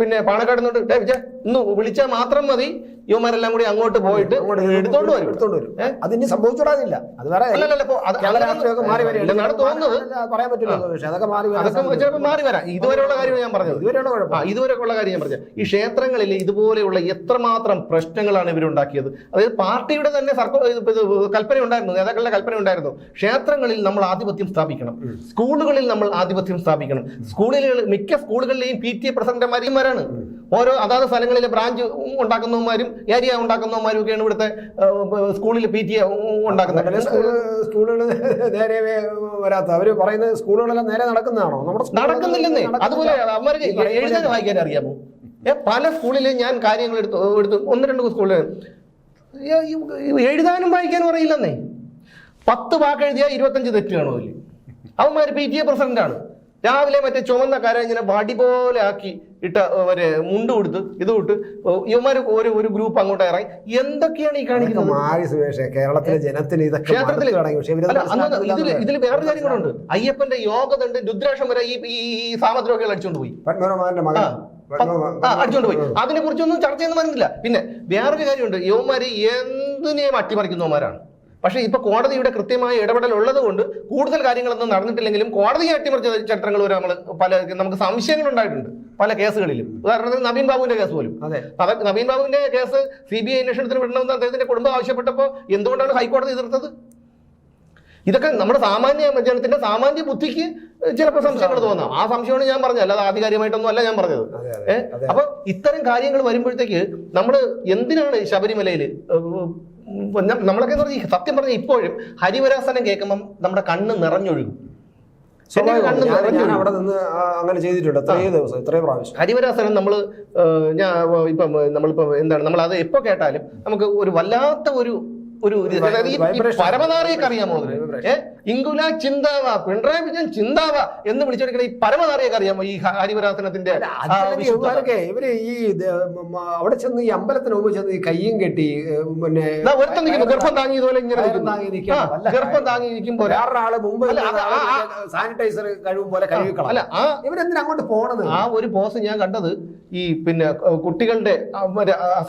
പിന്നെ പാണക്കാട് നിന്നോട്ട് "ഡേ വിജയ്, ഒന്ന് വിളിച്ചാൽ മാത്രം മതി. ഇവന്മാരെല്ലാം കൂടി അങ്ങോട്ട് പോയിട്ട് എടുത്തോണ്ട് വരും. എടുത്തോണ്ട് വരും. അത് ഇനി സംഭവിച്ചുകൂടാനില്ല അത് വേറെ പറയാൻ പറ്റില്ല അതൊക്കെ മാറി അതൊക്കെ സാധ്യതയുണ്ട്. ചിലപ്പോൾ മാറി വരാം. ഇതുവരെയുള്ള കാര്യം ഞാൻ പറഞ്ഞത്. ഇതുവരെയുള്ള കുഴപ്പം. ഇതുവരെയുള്ള കാര്യം ഞാൻ പറഞ്ഞത്. ഈ ക്ഷേത്രങ്ങളിൽ ഇതുപോലെയുള്ള എത്രമാത്രം പ്രശ്നങ്ങളാണ് ഇവരുണ്ടാക്കിയത് അതായത് പാർട്ടിയുടെ തന്നെ സർക്കാർ കൽപ്പന ഉണ്ടായിരുന്നു നേതാക്കളുടെ കൽപ്പന ഉണ്ടായിരുന്നു ക്ഷേത്രങ്ങളിൽ നമ്മൾ ആധിപത്യം സ്ഥാപിക്കണം. സ്കൂളുകളിൽ നമ്മൾ ആധിപത്യം സ്ഥാപിക്കണം. സ്കൂളിൽ മിക്ക സ്കൂളുകളിലെയും പി ടി എ പ്രസിഡന്റുമാരിമാരാണ്. ഓരോ അതാത് സ്ഥലങ്ങളിലെ ബ്രാഞ്ച് ഉണ്ടാക്കുന്നവന്മാരും ഏരിയ ഉണ്ടാക്കുന്നവന്മാരും ഒക്കെയാണ് ഇവിടുത്തെ സ്കൂളിൽ പി ടി എ ഉണ്ടാക്കുന്നത്. സ്കൂളുകൾ നേരെ വരാത്ത അവർ പറയുന്ന സ്കൂളുകളെല്ലാം നേരെ നടക്കുന്നതാണോ? നമ്മുടെ നടക്കുന്നില്ലെന്നേ. അതുപോലെ അവർക്ക് എഴുതാൻ വായിക്കാൻ അറിയാമോ? പല സ്കൂളിലെ ഞാൻ കാര്യങ്ങൾ എടുത്ത് എടുത്തു ഒന്ന് രണ്ട് സ്കൂളിൽ എഴുതാനും വായിക്കാനും അറിയില്ലെന്നേ. പത്ത് വാക്ക് എഴുതിയാൽ ഇരുപത്തഞ്ച് തെറ്റ് കാണും അതിൽ അവന്മാർ പി ടി എ പ്രസിഡന്റാണ് രാവിലെ മറ്റേ ചുമന്ന കര ഇങ്ങനെ വടി പോലെ ആക്കി ഇട്ട മറ്റേ മുണ്ട് കൊടുത്ത് ഇത് വിട്ട് ഇവന്മാർ ഒരു ഒരു ഗ്രൂപ്പ് അങ്ങോട്ട് ഇറങ്ങി. എന്തൊക്കെയാണ് ഈ കാണിക്കുന്നത്? മാറി സുരേഷേ കേരളത്തിലെ ജനത്തിന് ഇതൊക്കെ ക്ഷേത്രത്തിൽ ഇതിൽ. ഇതിൽ വേറൊരു കാര്യം കൂടെ ഉണ്ട്. അയ്യപ്പന്റെ യോഗതുണ്ട് രുദ്രാക്ഷം വരെ ഈ ഈ സാമദ്രോഹികൾ അടിച്ചോണ്ട് പോയി. പത്മനാഭന്റെ മകൻ. അടിച്ചോണ്ട് പോയി. അതിനെ കുറിച്ചൊന്നും ചർച്ച ചെയ്യുന്ന പറഞ്ഞില്ല പിന്നെ വേറൊരു കാര്യമുണ്ട്. യുവന്മാര് എന്തിനേയും അട്ടിമറിക്കുന്നവന്മാരാണ്. പക്ഷേ ഇപ്പൊ കോടതിയുടെ കൃത്യമായ ഇടപെടൽ ഉള്ളത് കൊണ്ട് കൂടുതൽ കാര്യങ്ങളൊന്നും നടന്നിട്ടില്ലെങ്കിലും കോടതിയെ അട്ടിമറിച്ച ചരിത്രങ്ങൾ വരെ നമ്മൾ പല നമുക്ക് സംശയങ്ങൾ ഉണ്ടായിട്ടുണ്ട് പല കേസുകളിലും. ഉദാഹരണത്തിന് നവീൻ ബാബുവിന്റെ കേസ് പോലും. അതെ. നവ- നവീൻ ബാബുവിന്റെ കേസ് സി ബി ഐ അന്വേഷണത്തിന് വിടണമെന്ന് അദ്ദേഹത്തിന്റെ കുടുംബം ആവശ്യപ്പെട്ടപ്പോൾ എന്തുകൊണ്ടാണ് ഹൈക്കോടതി എതിർത്തത്? ഇതൊക്കെ നമ്മുടെ സാമാന്യ ജനത്തിന്റെ സാമാന്യ ബുദ്ധിക്ക് ചിലപ്പോൾ സംശയങ്ങൾ തോന്നാം. ആ സംശയമാണ് ഞാൻ പറഞ്ഞത്. അല്ലാതെ ആധികാരികമായിട്ടൊന്നും അല്ല ഞാൻ പറഞ്ഞത്. അതെ ഏ? അതെ. അതെ അപ്പൊ ഇത്തരം കാര്യങ്ങൾ വരുമ്പോഴത്തേക്ക് നമ്മൾ എന്തിനാണ് ശബരിമലയിൽ നമ്മളൊക്കെ എന്ന് പറഞ്ഞാൽ സത്യം പറഞ്ഞ ഇപ്പോഴും ഹരിവരാസനം കേൾക്കുമ്പം നമ്മുടെ കണ്ണ് നിറഞ്ഞൊഴുകും. അവിടെ നിന്ന് അങ്ങനെ ചെയ്തിട്ടുണ്ട്. എത്രയോ ദിവസം എത്രയോ പ്രാവശ്യം. ഹരിവരാസനം നമ്മൾ ഞാൻ ഇപ്പം നമ്മളിപ്പം എന്താണ് നമ്മൾ അത് എപ്പോ കേട്ടാലും നമുക്ക് ഒരു വല്ലാത്ത ഒരു ഒരു. പരമനാറിയൊക്കെ അറിയാമോ. ഇങ്കുല ചിന്താവ പിണറായി വിജയൻ ചിന്താവ എന്ന് വിളിച്ചെടുക്കുന്ന ഈ പരമനാറിയൊക്കെ അറിയാമോ? ഈ ഹരിവരാസനത്തിന്റെ ഇവർ ഈ അവിടെ ചെന്ന് ഈ അമ്പലത്തിന് മുമ്പ് ചെന്ന് ഈ കയ്യും കെട്ടി പിന്നെ ഒരുത്തം നിൽക്കുന്നു. ഗർഭം താങ്ങി ഇതുപോലെ ഇങ്ങനെ ഗർഭം താങ്ങി നിൽക്കുമ്പോൾ വേറൊരാൾ മുമ്പ് സാനിറ്റൈസർ കഴിവും പോലെ കഴിവിക്കണം അല്ല ആ ഇവരെന്തിനാ അങ്ങോട്ട് പോണത്? ആ ഒരു പോസ് ഞാൻ കണ്ടത് ഈ പിന്നെ കുട്ടികളുടെ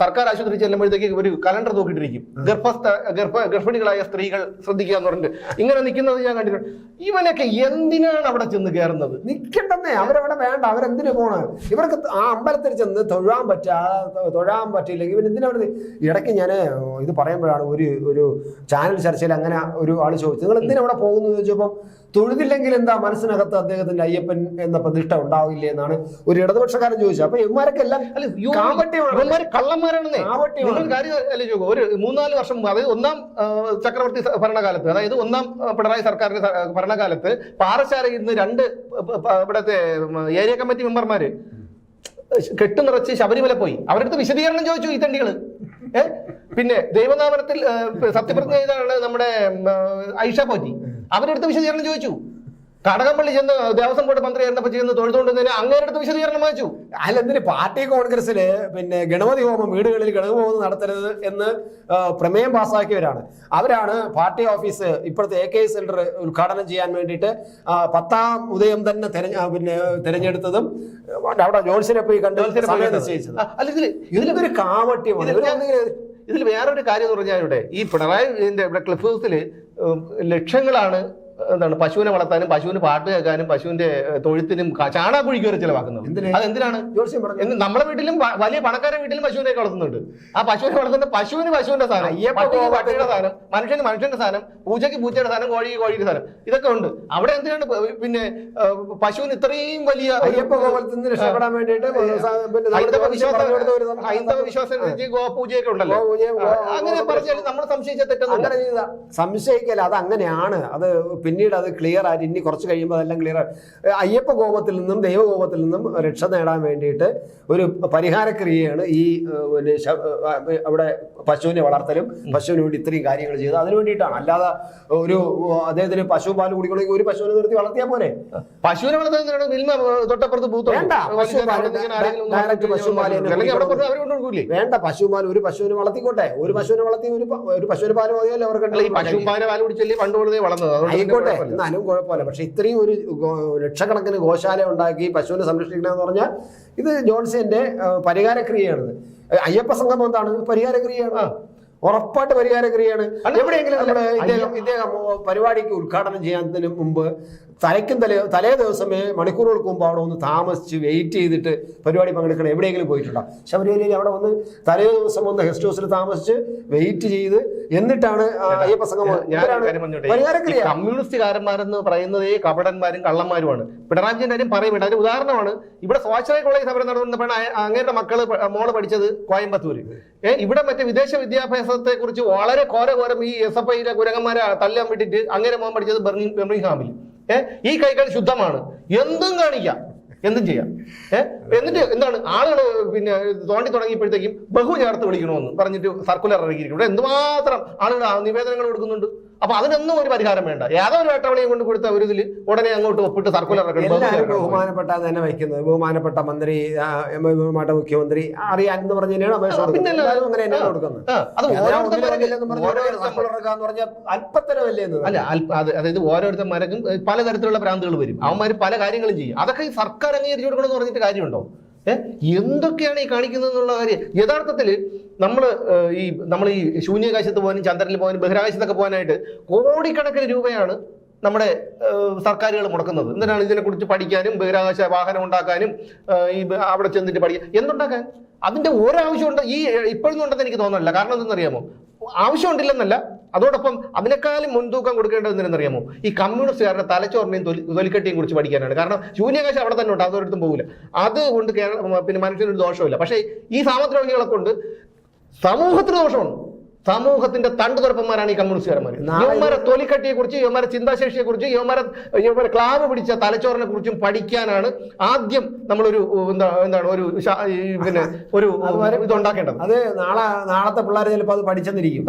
സർക്കാർ ആശുപത്രി ചെല്ലുമ്പോഴത്തേക്ക് ഒരു കലണ്ടർ നോക്കിയിട്ടിരിക്കും ഗർഭസ്ഥ ഗർഭ ഗർഭിണികളായ സ്ത്രീകൾ ശ്രദ്ധിക്കുക എന്ന് പറഞ്ഞിട്ട് ഇങ്ങനെ നിൽക്കുന്നത് ഞാൻ കണ്ടിട്ടുണ്ട്. ഇവനൊക്കെ എന്തിനാണ് അവിടെ ചെന്ന് കയറുന്നത്? നിൽക്കട്ടെന്നേ അവരവിടെ വേണ്ട. അവരെന്തിനു പോണ? ഇവർക്ക് ആ അമ്പലത്തിൽ ചെന്ന് തൊഴാൻ പറ്റാ തൊഴാൻ പറ്റിയില്ലെങ്കിൽ ഇവൻ എന്തിനാ ഇടയ്ക്ക് ഞാൻ ഇത് പറയുമ്പോഴാണ് ഒരു ഒരു ചാനൽ ചർച്ചയിൽ അങ്ങനെ ഒരു ആൾ ചോദിച്ചു നിങ്ങൾ എന്തിനാ അവിടെ പോകുന്നു എന്ന് ചോദിച്ചപ്പം തൊഴുതില്ലെങ്കിൽ എന്താ മനസ്സിനകത്ത് അദ്ദേഹത്തിന്റെ അയ്യപ്പൻ എന്ന പ്രതിഷ്ഠ ഉണ്ടാവില്ല എന്നാണ് ഒരു ഇടതുപക്ഷക്കാരൻ ചോദിച്ചത്. അപ്പൊ ഇവന്മാരൊക്കെ എല്ലാം കള്ളന്മാരാണെന്നേ. കാര്യം അല്ലേ ചോദിക്കും? ഒരു മൂന്നാൽ വർഷം മുമ്പ് അതായത് ഒന്നാം ചക്രവർത്തി ഭരണകാലത്ത് അതായത് ഒന്നാം പിണറായി സർക്കാരിന്റെ ഭരണകാലത്ത് പാറശാലയിൽ നിന്ന് രണ്ട് ഇവിടത്തെ ഏരിയ കമ്മിറ്റി മെമ്പർമാര് കെട്ടു നിറച്ച് ശബരിമല പോയി. അവരടുത്ത് വിശദീകരണം ചോദിച്ചു ഈ തണ്ടികൾ ഏഹ് പിന്നെ ദൈവനാമനത്തിൽ സത്യപ്രതിജ്ഞ ചെയ്താണ് നമ്മുടെ ഐഷ പോറ്റി. അവരടുത്ത് വിശദീകരണം ചോദിച്ചു. കടകംപള്ളി ചെന്ന് ദേവസ്വം ബോർഡ് മന്ത്രി ആയിരുന്നപ്പോ ചെന്ന് തൊഴുതുകൊണ്ടിരുന്നതിന് അങ്ങേരടുത്ത് വിശദീകരണം വായിച്ചു. അല്ല എന്തിന് പാർട്ടി കോൺഗ്രസിൽ പിന്നെ ഗണപതി ഹോമം വീടുകളിൽ ഗണപതി ഹോമം നടത്തരുത് എന്ന് പ്രമേയം പാസ്സാക്കിയവരാണ്. അവരാണ് പാർട്ടി ഓഫീസ് ഇപ്പോഴത്തെ എ കെ സെന്റർ ഉദ്ഘാടനം ചെയ്യാൻ വേണ്ടിയിട്ട് പത്താം ഉദയം തന്നെ തെരഞ്ഞ പിന്നെ തിരഞ്ഞെടുത്തതും അവിടെ ജോൺസിനെ പോയി കണ്ട് നിശ്ചയിച്ചത്. അല്ല ഇതിൽ ഇതിലൊരു കാവട്യമാണ് ഇതിൽ വേറൊരു കാര്യം എന്ന് പറഞ്ഞാൽ ഇവിടെ ഈ പിണറായി ഇവിടെ ക്ലിഫ് ഹൗസിൽ ലക്ഷങ്ങളാണ് എന്താണ് പശുവിനെ വളർത്താനും പശുവിന് പാട്ട് കേൾക്കാനും പശുവിന്റെ തൊഴുത്തിനും ക- ചാണകക്കുഴിക്ക് വരെ ചിലവാക്കുന്നത് അത് എന്തിനാണ് നമ്മുടെ വീട്ടിലും വലിയ പണക്കാരുടെ വീട്ടിലും പശുവിനെ വളർത്തുന്നുണ്ട്. ആ പശുവിനെ വളർത്തുന്ന പശുവിന് പശുവിന്റെ സാധനം പട്ടിയുടെ സാധനം മനുഷ്യന് മനുഷ്യന്റെ സാധനം പൂജയ്ക്ക് പൂച്ചയുടെ സാധനം കോഴിക്ക് കോഴിയുടെ സാധനം ഇതൊക്കെ ഉണ്ട്. അവിടെ എന്തിനാണ് പിന്നെ പശുവിന് ഇത്രയും വലിയ ഹൈന്ദവ വിശ്വാസം ഹൈന്ദവ വിശ്വാസം ഗോപൂജയൊക്കെ ഉണ്ടല്ലോ. അങ്ങനെ പറഞ്ഞാൽ നമ്മൾ സംശയിച്ച തെറ്റൊന്നും സംശയിക്കല്ല അത് അങ്ങനെയാണ്. അത് പിന്നീട് അത് ക്ലിയർ ആയിട്ട് ഇനി കുറച്ച് കഴിയുമ്പോൾ അതെല്ലാം ക്ലിയർ അയ്യപ്പ കോപത്തിൽ നിന്നും ദൈവകോപത്തിൽ നിന്നും രക്ഷ നേടാൻ വേണ്ടിയിട്ട് ഒരു പരിഹാരക്രിയയാണ് ഈ പിന്നെ അവിടെ പശുവിനെ വളർത്തലും പശുവിന് വേണ്ടി ഇത്രയും കാര്യങ്ങൾ ചെയ്തത് അതിനു വേണ്ടിയിട്ടാണ്. അല്ലാതെ ഒരു അദ്ദേഹത്തിന് പശു പാൽ കുടിക്കണമെങ്കിൽ ഒരു പശുവിനെ നിർത്തി വളർത്തിയാൽ പോലെ പശുവിനെ തൊട്ടപ്പുറത്ത് ഡയറക്റ്റ് വളർത്തി പശു പാൽ തന്നെ അല്ലെങ്കിൽ അവിടെ കുടിക്കണം. അവർ കൊണ്ട് വേണ്ട പശുപാൽ ഒരു പശുവിനെ വളർത്തിക്കോട്ടെ. ഒരു പശുവിനെ വളർത്തി ഒരു പശുവിന് പാൽ മതിയല്ലോ അവർക്ക്. പശു പാൽ പാൽ കുടിച്ചല്ലേ പണ്ട് വളർന്നത്. ആയിക്കോട്ടെ. എന്നാലും കുഴപ്പമില്ല. പക്ഷെ ഇത്രയും ഒരു ലക്ഷക്കണക്കിന് ഗോശാല ഉണ്ടാക്കി പശുവിനെ സംരക്ഷിക്കണമെന്ന് പറഞ്ഞാൽ ഇത് ജോൺസിന്റെ പരിഹാരക്രിയയാണ് പരിഹാരക്രിയയാണിത്. അയ്യപ്പ സംഗമം എന്താണ്? പരിഹാരക്രിയയാണ്. ഉറപ്പായിട്ട് പരിഹാരക്രിയയാണ്. എവിടെയെങ്കിലും നമ്മുടെ ഇദ്ദേഹം ഇദ്ദേഹം പരിപാടിക്ക് ഉദ്ഘാടനം ചെയ്യുന്നതിന് മുമ്പ് തലയ്ക്കും തലേ തലേ ദിവസമേ മണിക്കൂറുകൾക്ക് മുമ്പ് അവിടെ ഒന്ന് താമസിച്ച് വെയിറ്റ് ചെയ്തിട്ട് പരിപാടി പങ്കെടുക്കണം എവിടെയെങ്കിലും പോയിട്ടുണ്ടോ? ശബരിമലയിൽ അവിടെ വന്ന് തലേ ദിവസം ഒന്ന് ഗസ്റ്റ് ഹൗസിൽ താമസിച്ച് വെയിറ്റ് ചെയ്ത് എന്നിട്ടാണ് അയ്യപ്പ ഈ കമ്മ്യൂണിസ്റ്റുകാരന്മാരെന്ന് പറയുന്നതേ കപടന്മാരും കള്ളന്മാരുമാണ്. പിണറായി വിജയന്റെ കാര്യം പറയുന്നത് അതിന് ഉദാഹരണമാണ്. ഇവിടെ സ്വാശ്രയ കോളേജ് സമരം നടന്നപ്പോഴാണ് അങ്ങേരുടെ മക്കൾ മോൾ പഠിച്ചത് കോയമ്പത്തൂര്. ഏഹ് ഇവിടെ മറ്റേ വിദേശ വിദ്യാഭ്യാസത്തെ കുറിച്ച് വളരെ കോരകോരം ഈ എസ് എഫ് ഐയിലെ കുരങ്ങന്മാരെ തല്ലാൻ വിട്ടിട്ട് അങ്ങനെ മോൻ പഠിച്ചത് ബെർമിംഗ്ഹാമിൽ ഏഹ് ഈ കൈകൾ ശുദ്ധമാണ്. എന്തും കാണിക്കാം. എന്തും ചെയ്യാം. ഏഹ് എന്നിട്ട് എന്താണ്? ആളുകൾ പിന്നെ തോണ്ടി തുടങ്ങിയപ്പോഴത്തേക്കും ബഹു ചേർത്ത് വിളിക്കണമെന്ന് പറഞ്ഞിട്ട് സർക്കുലർ ഇറങ്ങിയിരിക്കും ഇവിടെ എന്തുമാത്രം ആളുകൾ നിവേദനങ്ങൾ കൊടുക്കുന്നുണ്ട് അപ്പൊ അതിനൊന്നും ഒരു പരിഹാരം വേണ്ട. യാതൊരു വേട്ടവളിയും കൊണ്ട് കൊടുത്ത ഒരു ഇതിൽ ഉടനെ അങ്ങോട്ട് ഒപ്പിട്ട് സർക്കുലർ ബഹുമാനപ്പെട്ട തന്നെ വയ്ക്കുന്നത്. ബഹുമാനപ്പെട്ട മന്ത്രി ബഹുമാനപ്പെട്ട മുഖ്യമന്ത്രി അറിയാൻ എന്ന് പറഞ്ഞു തന്നെയാണ് അപേക്ഷ അല്ല അതായത് ഓരോരുത്തന്മാർക്കും പലതരത്തിലുള്ള ഭ്രാന്തുകൾ വരും. അവന്മാർ പല കാര്യങ്ങളും ചെയ്യും. അതൊക്കെ ഈ സർക്കാർ അംഗീകരിച്ചു കൊടുക്കണമെന്ന് പറഞ്ഞിട്ട് കാര്യമുണ്ടോ? ഏഹ് എന്തൊക്കെയാണ് ഈ കാണിക്കുന്നത് എന്നുള്ള കാര്യം? യഥാർത്ഥത്തിൽ നമ്മൾ ഈ നമ്മൾ ഈ ശൂന്യാകാശത്ത് പോകാനും ചന്ദ്രനിൽ പോകാനും ബഹിരാകാശത്തൊക്കെ പോകാനായിട്ട് കോടിക്കണക്കിന് രൂപയാണ് നമ്മുടെ സർക്കാരുകൾ മുടക്കുന്നത്. എന്തിനാണ് ഇതിനെക്കുറിച്ച് പഠിക്കാനും ബഹിരാകാശ വാഹനം ഉണ്ടാക്കാനും ഈ അവിടെ ചെന്നിട്ട് പഠിക്കാൻ? എന്തുണ്ടാക്കാൻ? അതിന്റെ ഒരാവശ്യമുണ്ട് ഈ ഇപ്പോഴൊന്നും ഉണ്ടെന്ന് എനിക്ക് തോന്നുന്നില്ല. കാരണം എന്തെന്നറിയാമോ? ആവശ്യമുണ്ടില്ലെന്നല്ല അതോടൊപ്പം അതിനേക്കാളും മുൻതൂക്കം കൊടുക്കേണ്ടത് എന്തിനെന്നറിയാമോ? ഈ കമ്മ്യൂണിസ്റ്റുകാരുടെ തലച്ചോറിനെയും തൊലി തൊലിക്കെട്ടിയും കുറിച്ച് പഠിക്കാനാണ്. കാരണം ശൂന്യാകാശം അവിടെ തന്നെ ഉണ്ട് അതൊരിടത്തും പോകില്ല അതുകൊണ്ട് കേരള പിന്നെ മനുഷ്യനൊരു ദോഷമില്ല പക്ഷേ ഈ സാമദ്രോഹികളെ കൊണ്ട് സമൂഹത്തിന് ദോഷമാണ് സമൂഹത്തിന്റെ തണ്ടു തുറപ്പന്മാരാണ് ഈ കമ്മ്യൂണിസ്റ്റുകാരന്മാർ യുവമാരെ തൊലിക്കട്ടിയെ കുറിച്ച് യുവമാരെ ചിന്താശേഷിയെ കുറിച്ച് യുവമാരെ യുവമാരെ ക്ലാവ് പിടിച്ച തലച്ചോറിനെ കുറിച്ചും പഠിക്കാനാണ് ആദ്യം നമ്മളൊരു എന്താ എന്താണ് ഒരു പിന്നെ ഒരു ഇതുണ്ടാക്കേണ്ടത്. അത് നാളെ നാളത്തെ പിള്ളേർ ചിലപ്പോൾ അത് പഠിച്ചെന്നിരിക്കും.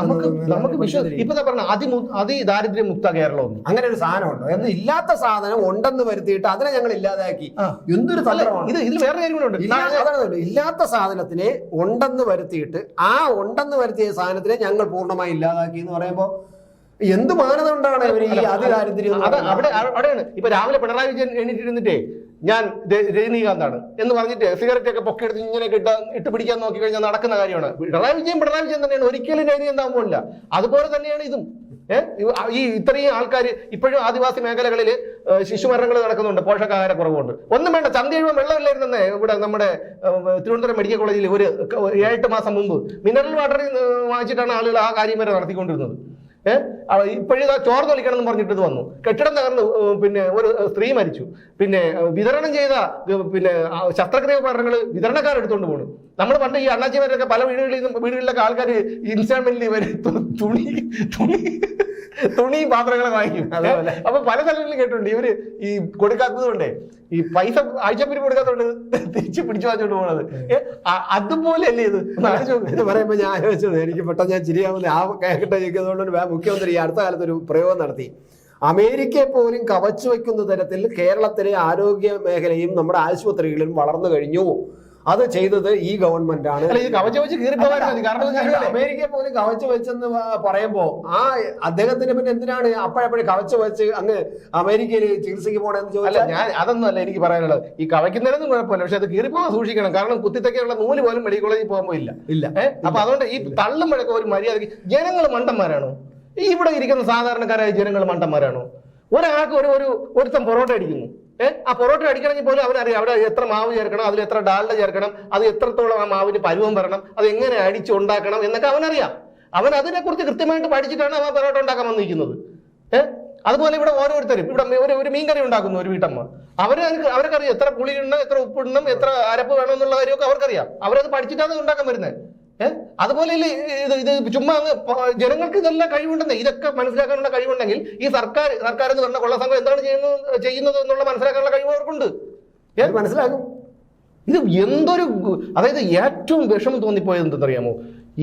നമുക്ക് നമുക്ക്. ഇപ്പൊ പറഞ്ഞ അതി അതി ദാരിദ്ര്യമുക്ത കേരളം ഒന്ന് അങ്ങനെ ഒരു സാധനമുണ്ടോ. എന്ന് ഇല്ലാത്ത സാധനം ഉണ്ടെന്ന് വരുത്തിയിട്ട് അതിനെ ഞങ്ങൾ ഇല്ലാതാക്കി. എന്തൊരു ഇത് ഇതിൽ വേറെ കാര്യം കൂടെ ഉണ്ട്. ഇല്ല- അതാണ് ഇത്. ഇല്ലാത്ത സാധനത്തിനെ ഉണ്ടെന്ന് വരുത്തിയിട്ട് ആ ഉണ്ടെന്ന് വരുത്തിയ സാധനത്തിനെ ഞങ്ങൾ പൂർണമായി ഇല്ലാതാക്കി എന്ന് പറയുമ്പോൾ എന്ത് മാനദണ്ഡമാണ് ഇവർ ഈ പറയുന്നത്? അവിടെ അവിടെയാണ്. ഇപ്പൊ രാവിലെ പിണറായി വിജയൻ എണീറ്റിരുന്നിട്ടേ ഞാൻ രജനീകാന്താണ് എന്ന് പറഞ്ഞിട്ട് സിഗരറ്റ് ഒക്കെ പൊക്കിയെടുത്ത് ഇങ്ങനെ ഇട്ട് ഇട്ട് പിടിക്കാൻ നോക്കി കഴിഞ്ഞാൽ നടക്കുന്ന കാര്യമാണ്. പിണറായി വിജയൻ പിണറായി വിജയൻ തന്നെയാണ് ഒരിക്കലും രജനീകാന്ത് പോകില്ല അതുപോലെ തന്നെയാണ് ഇതും. ഏഹ് ഈ ഇത്രയും ആൾക്കാർ ഇപ്പോഴും ആദിവാസി മേഖലകളിൽ ശിശുമരണങ്ങൾ നടക്കുന്നുണ്ട് പോഷകാഹാര കുറവുണ്ട്. ഒന്നും വേണ്ട ചന്ത എഴുപത് വെള്ളമില്ലായിരുന്നേ ഇവിടെ നമ്മുടെ തിരുവനന്തപുരം മെഡിക്കൽ കോളേജിൽ ഒരു ഏഴെട്ട് മാസം മുമ്പ് മിനറൽ വാട്ടർ വാങ്ങിച്ചിട്ടാണ് ആളുകൾ ആ കാര്യം വരെ നടത്തിക്കൊണ്ടിരുന്നത്. ഏഹ് ഇപ്പോഴിതാ ചോർന്ന് വലിക്കണം എന്ന് പറഞ്ഞിട്ട് ഇത് വന്നു. കെട്ടിടം തകർന്ന് പിന്നെ ഒരു സ്ത്രീ മരിച്ചു. പിന്നെ വിതരണം ചെയ്ത പിന്നെ ശസ്ത്രക്രിയ ഉപകരണങ്ങൾ വിതരണക്കാരെടുത്തുകൊണ്ട് പോകണം നമ്മൾ പണ്ട് ഈ അണ്ണാച്ചിമാരൊക്കെ പല വീടുകളിൽ നിന്നും വീടുകളിലൊക്കെ ആൾക്കാർ ഇൻസ്റ്റാൾമെന്റിൽ വരെ തുണി തുണി തുണി പാത്രങ്ങളെ വാങ്ങിക്കും. അതുപോലെ. അപ്പൊ പല സ്ഥലങ്ങളിലും കേട്ടിട്ടുണ്ട്. ഇവർ ഈ കൊടുക്കാത്തത് കൊണ്ടേ ഈ പൈസ ആഴ്ചപ്പിരി കൊടുക്കാത്തതുകൊണ്ട് തിരിച്ച് പിടിച്ചു വാങ്ങിച്ചോണ്ട് പോണത്. അതുപോലെ അല്ലേ ഇത്. ഇത് പറയുമ്പോൾ ഞാൻ ആലോചിച്ചത് എനിക്ക് പെട്ടെന്ന് ഞാൻ ചിരിയാവുന്ന ആ കേൾക്കട്ടെ ചോദിക്കുന്നതുകൊണ്ട് മുഖ്യമന്ത്രി ഈ അടുത്ത കാലത്ത് ഒരു പ്രയോഗം നടത്തി. അമേരിക്കയെ പോലും കവച്ചു വയ്ക്കുന്ന തരത്തിൽ കേരളത്തിലെ ആരോഗ്യ മേഖലയും നമ്മുടെ ആശുപത്രികളിലും വളർന്നു കഴിഞ്ഞു. അത് ചെയ്തത് ഈ ഗവൺമെന്റ് ആണ്. അമേരിക്ക പോലും കവച്ച് വെച്ചെന്ന് പറയുമ്പോ ആ അദ്ദേഹത്തിന് പിന്നെ എന്തിനാണ് അപ്പോഴപ്പോഴും കവച്ച് വെച്ച് അങ്ങ് അമേരിക്കയിൽ ചികിത്സയ്ക്ക് പോണെന്ന് ചോദിച്ചാൽ ഞാൻ അതൊന്നും അല്ല എനിക്ക് പറയാനുള്ളത്. ഈ കവയ്ക്കുന്നതിനൊന്നും കുഴപ്പമില്ല പക്ഷെ അത് കീറിപ്പോകാൻ സൂക്ഷിക്കണം. കാരണം കുത്തിത്തൊക്കെയുള്ള നൂൽ പോലും മെഡിക്കൽ കോളേജിൽ പോകുമ്പോ ഇല്ല. ഇല്ല. അപ്പൊ അതുകൊണ്ട് ഈ തള്ളുമ്പോഴൊക്കെ ഒരു മര്യാദയ്ക്ക് ജനങ്ങൾ മണ്ടന്മാരാണോ? ഈ ഇവിടെ ഇരിക്കുന്ന സാധാരണക്കാരായ ജനങ്ങൾ മണ്ടന്മാരാണോ? ഒരാൾക്ക് ഒരു ഒരു ഒരുത്തം പൊറോട്ട അടിക്കുന്നു. ആ പൊറോട്ട അടിക്കണമെങ്കിൽ പോലും അവനറിയാം അവിടെ എത്ര മാവ് ചേർക്കണം അതിൽ എത്ര ഡാൽഡ ചേർക്കണം അത് എത്രത്തോളം ആ മാവിന് പരുവം വരണം അത് എങ്ങനെ അടിച്ച് ഉണ്ടാക്കണം എന്നൊക്കെ അവനറിയാം. അവൻ അതിനെക്കുറിച്ച് കൃത്യമായിട്ട് പഠിച്ചിട്ടാണ് അവൻ പൊറോട്ട ഉണ്ടാക്കാൻ വന്നിരിക്കുന്നത്. ഏഹ് അതുപോലെ ഇവിടെ ഓരോരുത്തരും ഇവിടെ ഒരു ഒരു മീൻകറി ഉണ്ടാക്കുന്നു ഒരു വീട്ടമ്മ. അവർ അവർക്കറിയാം എത്ര പുളി ഇടണം എത്ര ഉപ്പിടണം എത്ര അരപ്പ് വേണം എന്നുള്ള കാര്യമൊക്കെ അവർക്കറിയാം. അവരത് പഠിച്ചിട്ടാണ് ഉണ്ടാക്കാൻ വരുന്നത്. അതുപോലെ ഇത് ഇത് ചുമ്മാ അങ്ങ് ജനങ്ങൾക്ക് ഇതെല്ലാം കഴിവുണ്ടെന്നേ. ഇതൊക്കെ മനസ്സിലാക്കാനുള്ള കഴിവുണ്ടെങ്കിൽ ഈ സർക്കാർ സർക്കാർ എന്ന് പറഞ്ഞ കൊള്ള സംഘം എന്താണ് ചെയ്യുന്നത് ചെയ്യുന്നത് എന്നുള്ള മനസ്സിലാക്കാനുള്ള കഴിവ് അവർക്കുണ്ട്. ഏത് മനസ്സിലാകും. ഇത് എന്തൊരു അതായത് ഏറ്റവും വിഷമം തോന്നിപ്പോയത് എന്തെന്നറിയാമോ?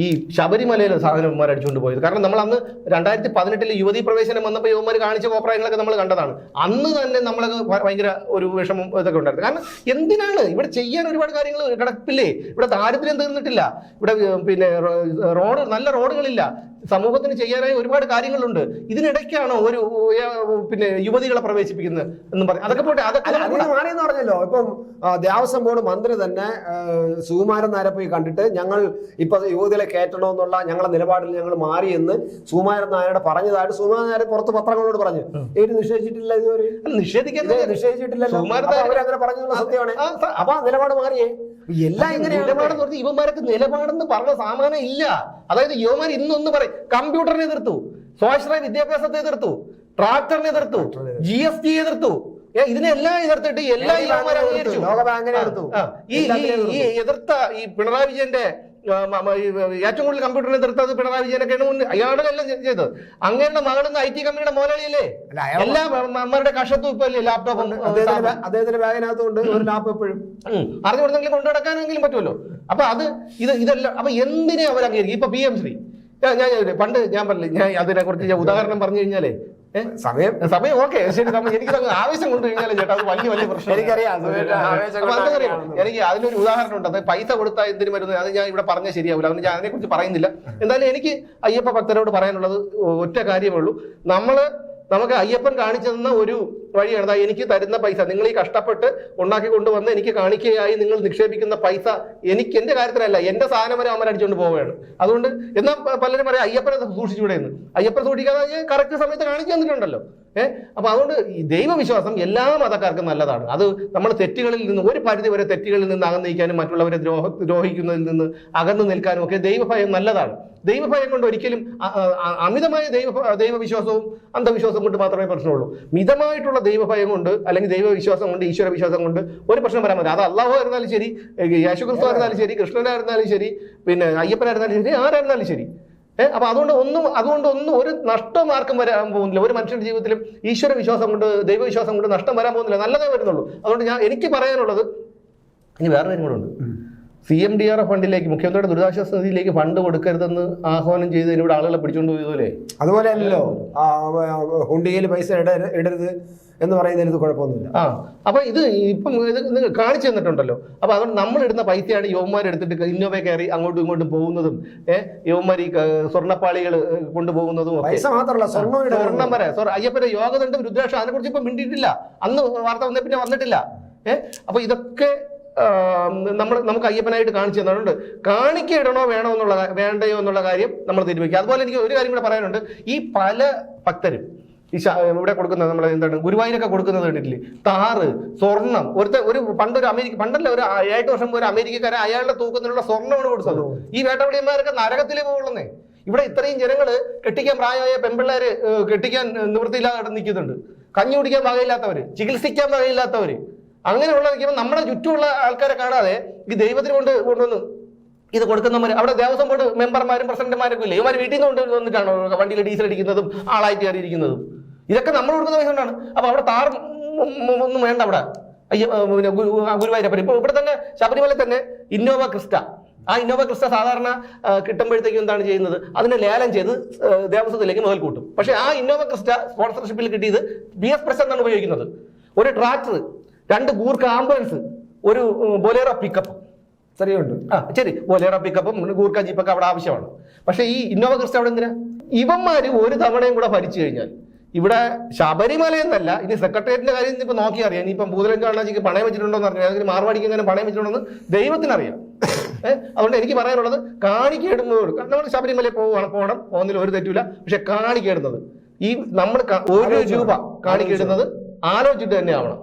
ഈ ശബരിമലയിലെ സാധനന്മാർ അടിച്ചുകൊണ്ട് പോയത്. കാരണം നമ്മൾ അന്ന് രണ്ടായിരത്തി പതിനെട്ടിൽ യുവതി പ്രവേശനം വന്നപ്പോൾ യുവന്മാർ കാണിച്ച കോപ്രായങ്ങളൊക്കെ നമ്മൾ കണ്ടതാണ്. അന്ന് തന്നെ നമ്മളത് ഭയങ്കര ഒരു വിഷമം ഇതൊക്കെ ഉണ്ടായിരുന്നു. കാരണം എന്തിനാണ് ഇവിടെ ചെയ്യാൻ ഒരുപാട് കാര്യങ്ങൾ കിടപ്പില്ലേ? ഇവിടെ ദാരിദ്ര്യം തീർന്നിട്ടില്ല. ഇവിടെ പിന്നെ റോഡ് നല്ല റോഡുകളില്ല. സമൂഹത്തിന് ചെയ്യാനായി ഒരുപാട് കാര്യങ്ങളുണ്ട്. ഇതിനിടയ്ക്കാണോ ഒരു പിന്നെ യുവതികളെ പ്രവേശിപ്പിക്കുന്നത് എന്ന് പറഞ്ഞു അതൊക്കെ പോട്ടെ അതൊക്കെ അതിന് മാറിയെന്ന് പറഞ്ഞല്ലോ. ഇപ്പം ദേവസ്വം ബോർഡ് മന്ത്രി തന്നെ സുകുമാരൻ നായരെ പോയി കണ്ടിട്ട് ഞങ്ങൾ ഇപ്പൊ യുവതികളെ കയറ്റണമെന്നുള്ള ഞങ്ങളുടെ നിലപാടിൽ ഞങ്ങൾ മാറിയെന്ന് സുകുമാരൻ നായരുടെ പറഞ്ഞതായിട്ട് സുകുമാരൻ നായർ പുറത്ത് പത്രങ്ങളോട് പറഞ്ഞു. ഇവർ നിഷേധിച്ചിട്ടില്ല ഇതുവരെ? നിഷേധിക്കാൻ സുകുമാരൻ അവരങ്ങനെ പറഞ്ഞുള്ള സത്യമാണ്. അപ്പൊ നിലപാട് മാറിയേ. എല്ലാം ഇങ്ങനെ നിലപാടെന്ന് പറഞ്ഞാൽ ഇവന്മാർക്ക് നിലപാടെന്ന് പറഞ്ഞ സാമാനം ഇല്ല. അതായത് യുവമാർ ഇന്നൊന്ന് പറയും കമ്പ്യൂട്ടറിനെ എതിർത്തു സ്വാശ്രയ വിദ്യാഭ്യാസത്തെ എതിർത്തു ട്രാക്ടറിനെ എതിർത്തു ജി എസ് ടി എതിർത്തു. ഇതിനെല്ലാം എതിർത്തിട്ട് എല്ലാ യുവമാരും അംഗീകരിച്ചു. ഈ ഈ- എതിർത്ത. ഈ പിണറായി വിജയന്റെ ഏറ്റവും കൂടുതൽ കമ്പ്യൂട്ടറിനെ എതിർത്തത് പിണറായി വിജയനൊക്കെയാണ് മുന്നിൽ. അയാളുടെ എല്ലാം ചെയ്തത്. അങ്ങയുടെ മകളിന്ന് ഐ ടി കമ്പനിയുടെ മോലാളിയല്ലേ? എല്ലാ അമ്മമാരുടെ കഷത്തും ഇപ്പൊ അല്ലേ ലാപ്ടോപ്പും അദ്ദേഹത്തിന്റെ ഒരു ലാപ്പ് എപ്പോഴും അറിഞ്ഞുകൊടുത്തെങ്കിലും കൊണ്ടു നടക്കാനെങ്കിലും പറ്റുമല്ലോ. അപ്പൊ അത് ഇത് ഇതെല്ലാം അപ്പൊ എന്തിനെ അവർ അംഗീകരിക്കും ഇപ്പൊ പി എം ശ്രീ. ഞാൻ ഞാൻ പണ്ട് ഞാൻ പറഞ്ഞില്ലേ ഞാൻ അതിനെ കുറിച്ച് ഞാൻ ഉദാഹരണം പറഞ്ഞു കഴിഞ്ഞാലേ സമയം? സമയം ഓക്കെ ശരി സമയം. എനിക്ക് ആവേശം കൊണ്ടു കഴിഞ്ഞാലേ ചേട്ടാ അത് വലിയ വലിയ പ്രശ്നം എനിക്കറിയാം. എനിക്ക് അതിനൊരു ഉദാഹരണം ഉണ്ട്. അത് പൈസ കൊടുത്താൽ എന്തിനു വരുന്നത് അത് ഞാൻ ഇവിടെ പറഞ്ഞ ശരിയാവില്ല അതുകൊണ്ട് ഞാൻ അതിനെക്കുറിച്ച് പറയുന്നില്ല. എന്തായാലും എനിക്ക് അയ്യപ്പ ഭക്തരോട് പറയാനുള്ളത് ഒറ്റ കാര്യമേ ഉള്ളൂ. നമ്മൾ നമുക്ക് അയ്യപ്പൻ കാണിച്ചു തന്ന ഒരു വഴിയാണ്. എനിക്ക് തരുന്ന പൈസ. നിങ്ങൾ ഈ കഷ്ടപ്പെട്ട് ഉണ്ടാക്കി കൊണ്ടുവന്ന് എനിക്ക് കാണിക്കയായി നിങ്ങൾ നിക്ഷേപിക്കുന്ന പൈസ എനിക്ക് എന്റെ കാര്യത്തിലല്ല എന്റെ സാധനം വരെ അടിച്ചുകൊണ്ട് പോവുകയാണ്. അതുകൊണ്ട് എന്നാൽ പലരും പറയാം അയ്യപ്പനെ സൂക്ഷിച്ചുകൂടെ എന്ന് അയ്യപ്പനെ സൂക്ഷിക്കാതെ കറക്റ്റ് സമയത്ത് കാണിച്ചു തന്നിട്ടുണ്ടല്ലോ. ഏഹ് അപ്പൊ അതുകൊണ്ട് ദൈവവിശ്വാസം എല്ലാ മതക്കാർക്കും നല്ലതാണ്. അത് നമ്മൾ തെറ്റുകളിൽ നിന്ന് ഒരു പരിധി വരെ തെറ്റുകളിൽ നിന്ന് അകന്നു നിൽക്കാനും മറ്റുള്ളവരെ ദ്രോഹ ദ്രോഹിക്കുന്നതിൽ നിന്ന് അകന്നു നിൽക്കാനും ഒക്കെ ദൈവഭയം നല്ലതാണ്. ദൈവഭയം കൊണ്ട് ഒരിക്കലും അമിതമായ ദൈവ ദൈവവിശ്വാസവും അന്ധവിശ്വാസം കൊണ്ട് മാത്രമേ പ്രശ്നമുള്ളൂ. മിതമായിട്ടുള്ള ദൈവഭയം കൊണ്ട് അല്ലെങ്കിൽ ദൈവവിശ്വാസം കൊണ്ട് ഈശ്വര വിശ്വാസം കൊണ്ട് ഒരു പ്രശ്നം വരാൻ പറ്റില്ല. അത് അള്ളാഹു ആയിരുന്നാലും ശരി യേശുക്രിസ്തു ആയിരുന്നാലും ശരി കൃഷ്ണനായിരുന്നാലും ശരി പിന്നെ അയ്യപ്പനായിരുന്നാലും ശരി ആരായിരുന്നാലും ശരി. ഏഹ് അപ്പൊ അതുകൊണ്ട് ഒന്നും അതുകൊണ്ട് ഒന്നും ഒരു നഷ്ടം ആർക്കും വരാൻ പോകുന്നില്ല. ഒരു മനുഷ്യന്റെ ജീവിതത്തിലും ഈശ്വര വിശ്വാസം കൊണ്ട് ദൈവവിശ്വാസം കൊണ്ട് നഷ്ടം വരാൻ പോകുന്നില്ല. നല്ലതേ വരുന്നുള്ളൂ. അതുകൊണ്ട് ഞാൻ എനിക്ക് പറയാനുള്ളത് ഇനി വേറെ കാര്യം കൂടെ ഉണ്ട്. C M D R F ഫണ്ടിലേക്ക് മുഖ്യമന്ത്രിയുടെ ദുരിതാശ്വാസ നിധിയിലേക്ക് ഫണ്ട് കൊടുക്കരുതെന്ന് ആഹ്വാനം ചെയ്തതിന് ഇവിടെ ആളുകളെ പിടിച്ചുകൊണ്ട് പോയതുപോലെ. അതുപോലെ അല്ലല്ലോ. ആ, പൈസ ഇട- ഇടരുത്. എന്ന് പറയുന്നതിൽ ഇത് കുഴപ്പമൊന്നുമില്ല. ആ അപ്പൊ ഇത് ഇപ്പം ഇത് നിങ്ങൾ കാണിച്ചു തന്നിട്ടുണ്ടല്ലോ. അപ്പൊ അതുകൊണ്ട് നമ്മൾ ഇടുന്ന പൈസയാണ് യവന്മാർ എടുത്തിട്ട് ഇന്നോവ കയറി അങ്ങോട്ടും ഇങ്ങോട്ടും പോകുന്നതും ഏഹ് യവന്മാർ ഈ സ്വർണപ്പാളികൾ കൊണ്ടുപോകുന്നതും പൈസ മാത്രമല്ല സ്വർണം വരെ. അയ്യപ്പന്റെ യോഗദണ്ഡം രുദ്രാക്ഷം അതിനെ കുറിച്ച് ഇപ്പൊ മിണ്ടിയിട്ടില്ല. അന്ന് വാർത്ത വന്നേ പിന്നെ വന്നിട്ടില്ല. ഏഹ് അപ്പൊ ഇതൊക്കെ നമ്മൾ നമുക്ക് അയ്യപ്പനായിട്ട് കാണിച്ചു തന്നിട്ടുണ്ട്. കാണിക്ക ഇടണോ വേണോ എന്നുള്ള വേണ്ടയോ എന്നുള്ള കാര്യം നമ്മൾ തീരുമാനിക്കുക അതുപോലെ എനിക്ക് ഒരു കാര്യം കൂടെ പറയാനുണ്ട്. ഈ പല ഭക്തരും ഈ ഇവിടെ കൊടുക്കുന്നത് നമ്മൾ എന്താണ്? ഗുരുവായൂരൊക്കെ കൊടുക്കുന്നത് കണ്ടിട്ടില്ലേ താറ് സ്വർണം ഒരുത്ത ഒരു പണ്ടൊരു അമേരിക്ക പണ്ടല്ല ഒരു ഏഴെട്ട് വർഷം മുമ്പ് ഒരു അമേരിക്കക്കാരൻ അയാളുടെ തൂക്കത്തിലുള്ള സ്വർണമാണ് കൊടുത്തത്. ഈ വേട്ടവളിയന്മാരൊക്കെ നരകത്തിൽ പോകുള്ളന്നേ. ഇവിടെ ഇത്രയും ജനങ്ങൾ കെട്ടിക്കാൻ പ്രായമായ പെൺപിള്ളേര് കെട്ടിക്കാൻ നിവൃത്തിയില്ലാതെ നിൽക്കുന്നുണ്ട്. കഞ്ഞി കുടിക്കാൻ വകയില്ലാത്തവര് ചികിത്സിക്കാൻ വകയില്ലാത്തവര്. അങ്ങനെയുള്ള നിൽക്കുമ്പോൾ നമ്മുടെ ചുറ്റുമുള്ള ആൾക്കാരെ കാണാതെ ഈ ദൈവത്തിന് കൊണ്ട് കൊണ്ടുവന്ന് ഇത് കൊടുക്കുന്നവർ അവിടെ ദേവസ്വം ബോർഡ് മെമ്പർമാരും പ്രസിഡന്റുമാരൊക്കെ ഇല്ലേ? ഇവർ വീട്ടിൽ നിന്ന് കൊണ്ട് വന്നിട്ടാണോ വണ്ടിയിൽ ഡീസൽ അടിക്കുന്നതും ആളായിട്ട് കയറിയിരിക്കുന്നതും? ഇതൊക്കെ നമ്മൾ കൊടുക്കുന്ന പൈസ കൊണ്ടാണ്. അപ്പൊ അവിടെ താർ ഒന്നും വേണ്ട അവിടെ. അയ്യ പിന്നെ ഗുരുവായൂരപ്പൻ ഇപ്പൊ ഇവിടെ തന്നെ ശബരിമല തന്നെ ഇന്നോവ ക്രിസ്റ്റ. ആ ഇന്നോവ ക്രിസ്റ്റ സാധാരണ കിട്ടുമ്പോഴത്തേക്കും എന്താണ് ചെയ്യുന്നത്? അതിനെ ലേലം ചെയ്ത് ദേവസ്വത്തിലേക്ക് മുതൽ കൂട്ടും. പക്ഷേ ആ ഇന്നോവ ക്രിസ്റ്റ സ്പോൺസർഷിപ്പിൽ കിട്ടിയത് ബി എസ് പ്രസ് എന്നാണ് ഉപയോഗിക്കുന്നത്. ഒരു ട്രാക്ടർ രണ്ട് ഗൂർക്ക ആംബുലൻസ് ഒരു ബൊലേറോ പിക്കപ്പ്. ശരിയുണ്ട് ആ ശരി. ബൊലേറോ പിക്കപ്പും ഗൂർക്ക ജീപ്പൊക്കെ അവിടെ ആവശ്യമാണ്. പക്ഷേ ഈ ഇന്നോവ ക്രിസ്റ്റ അവിടെ എന്തിനാ? ഇവന്മാര് ഒരു തവണയും കൂടെ ഭരിച്ചു കഴിഞ്ഞാൽ ഇവിടെ ശബരിമല എന്നല്ല ഇനി സെക്രട്ടേറിയറ്റിന്റെ കാര്യം ഇപ്പൊ നോക്കി അറിയാം. ഇനിയിപ്പം ഭൂതലം കാണാച്ചിക്ക് പണയം വെച്ചിട്ടുണ്ടോ എന്ന് അറിയാം. അല്ലെങ്കിൽ മാർവാടിക്ക് എങ്ങനെ പണയം വെച്ചിട്ടുണ്ടോ ദൈവത്തിനറിയാം ഏഹ് അതുകൊണ്ട് എനിക്ക് പറയാനുള്ളത് കാണിക്കേടുന്നതോട് നമ്മൾ ശബരിമല പോവുകയാണ് പോകണം പോകുന്നതിൽ ഒരു തെറ്റില്ല പക്ഷെ കാണിക്കേടുന്നത്. ഈ നമ്മൾ ഒരു രൂപ കാണിക്കേടുന്നത് ആലോചിച്ചിട്ട് തന്നെ ആവണം.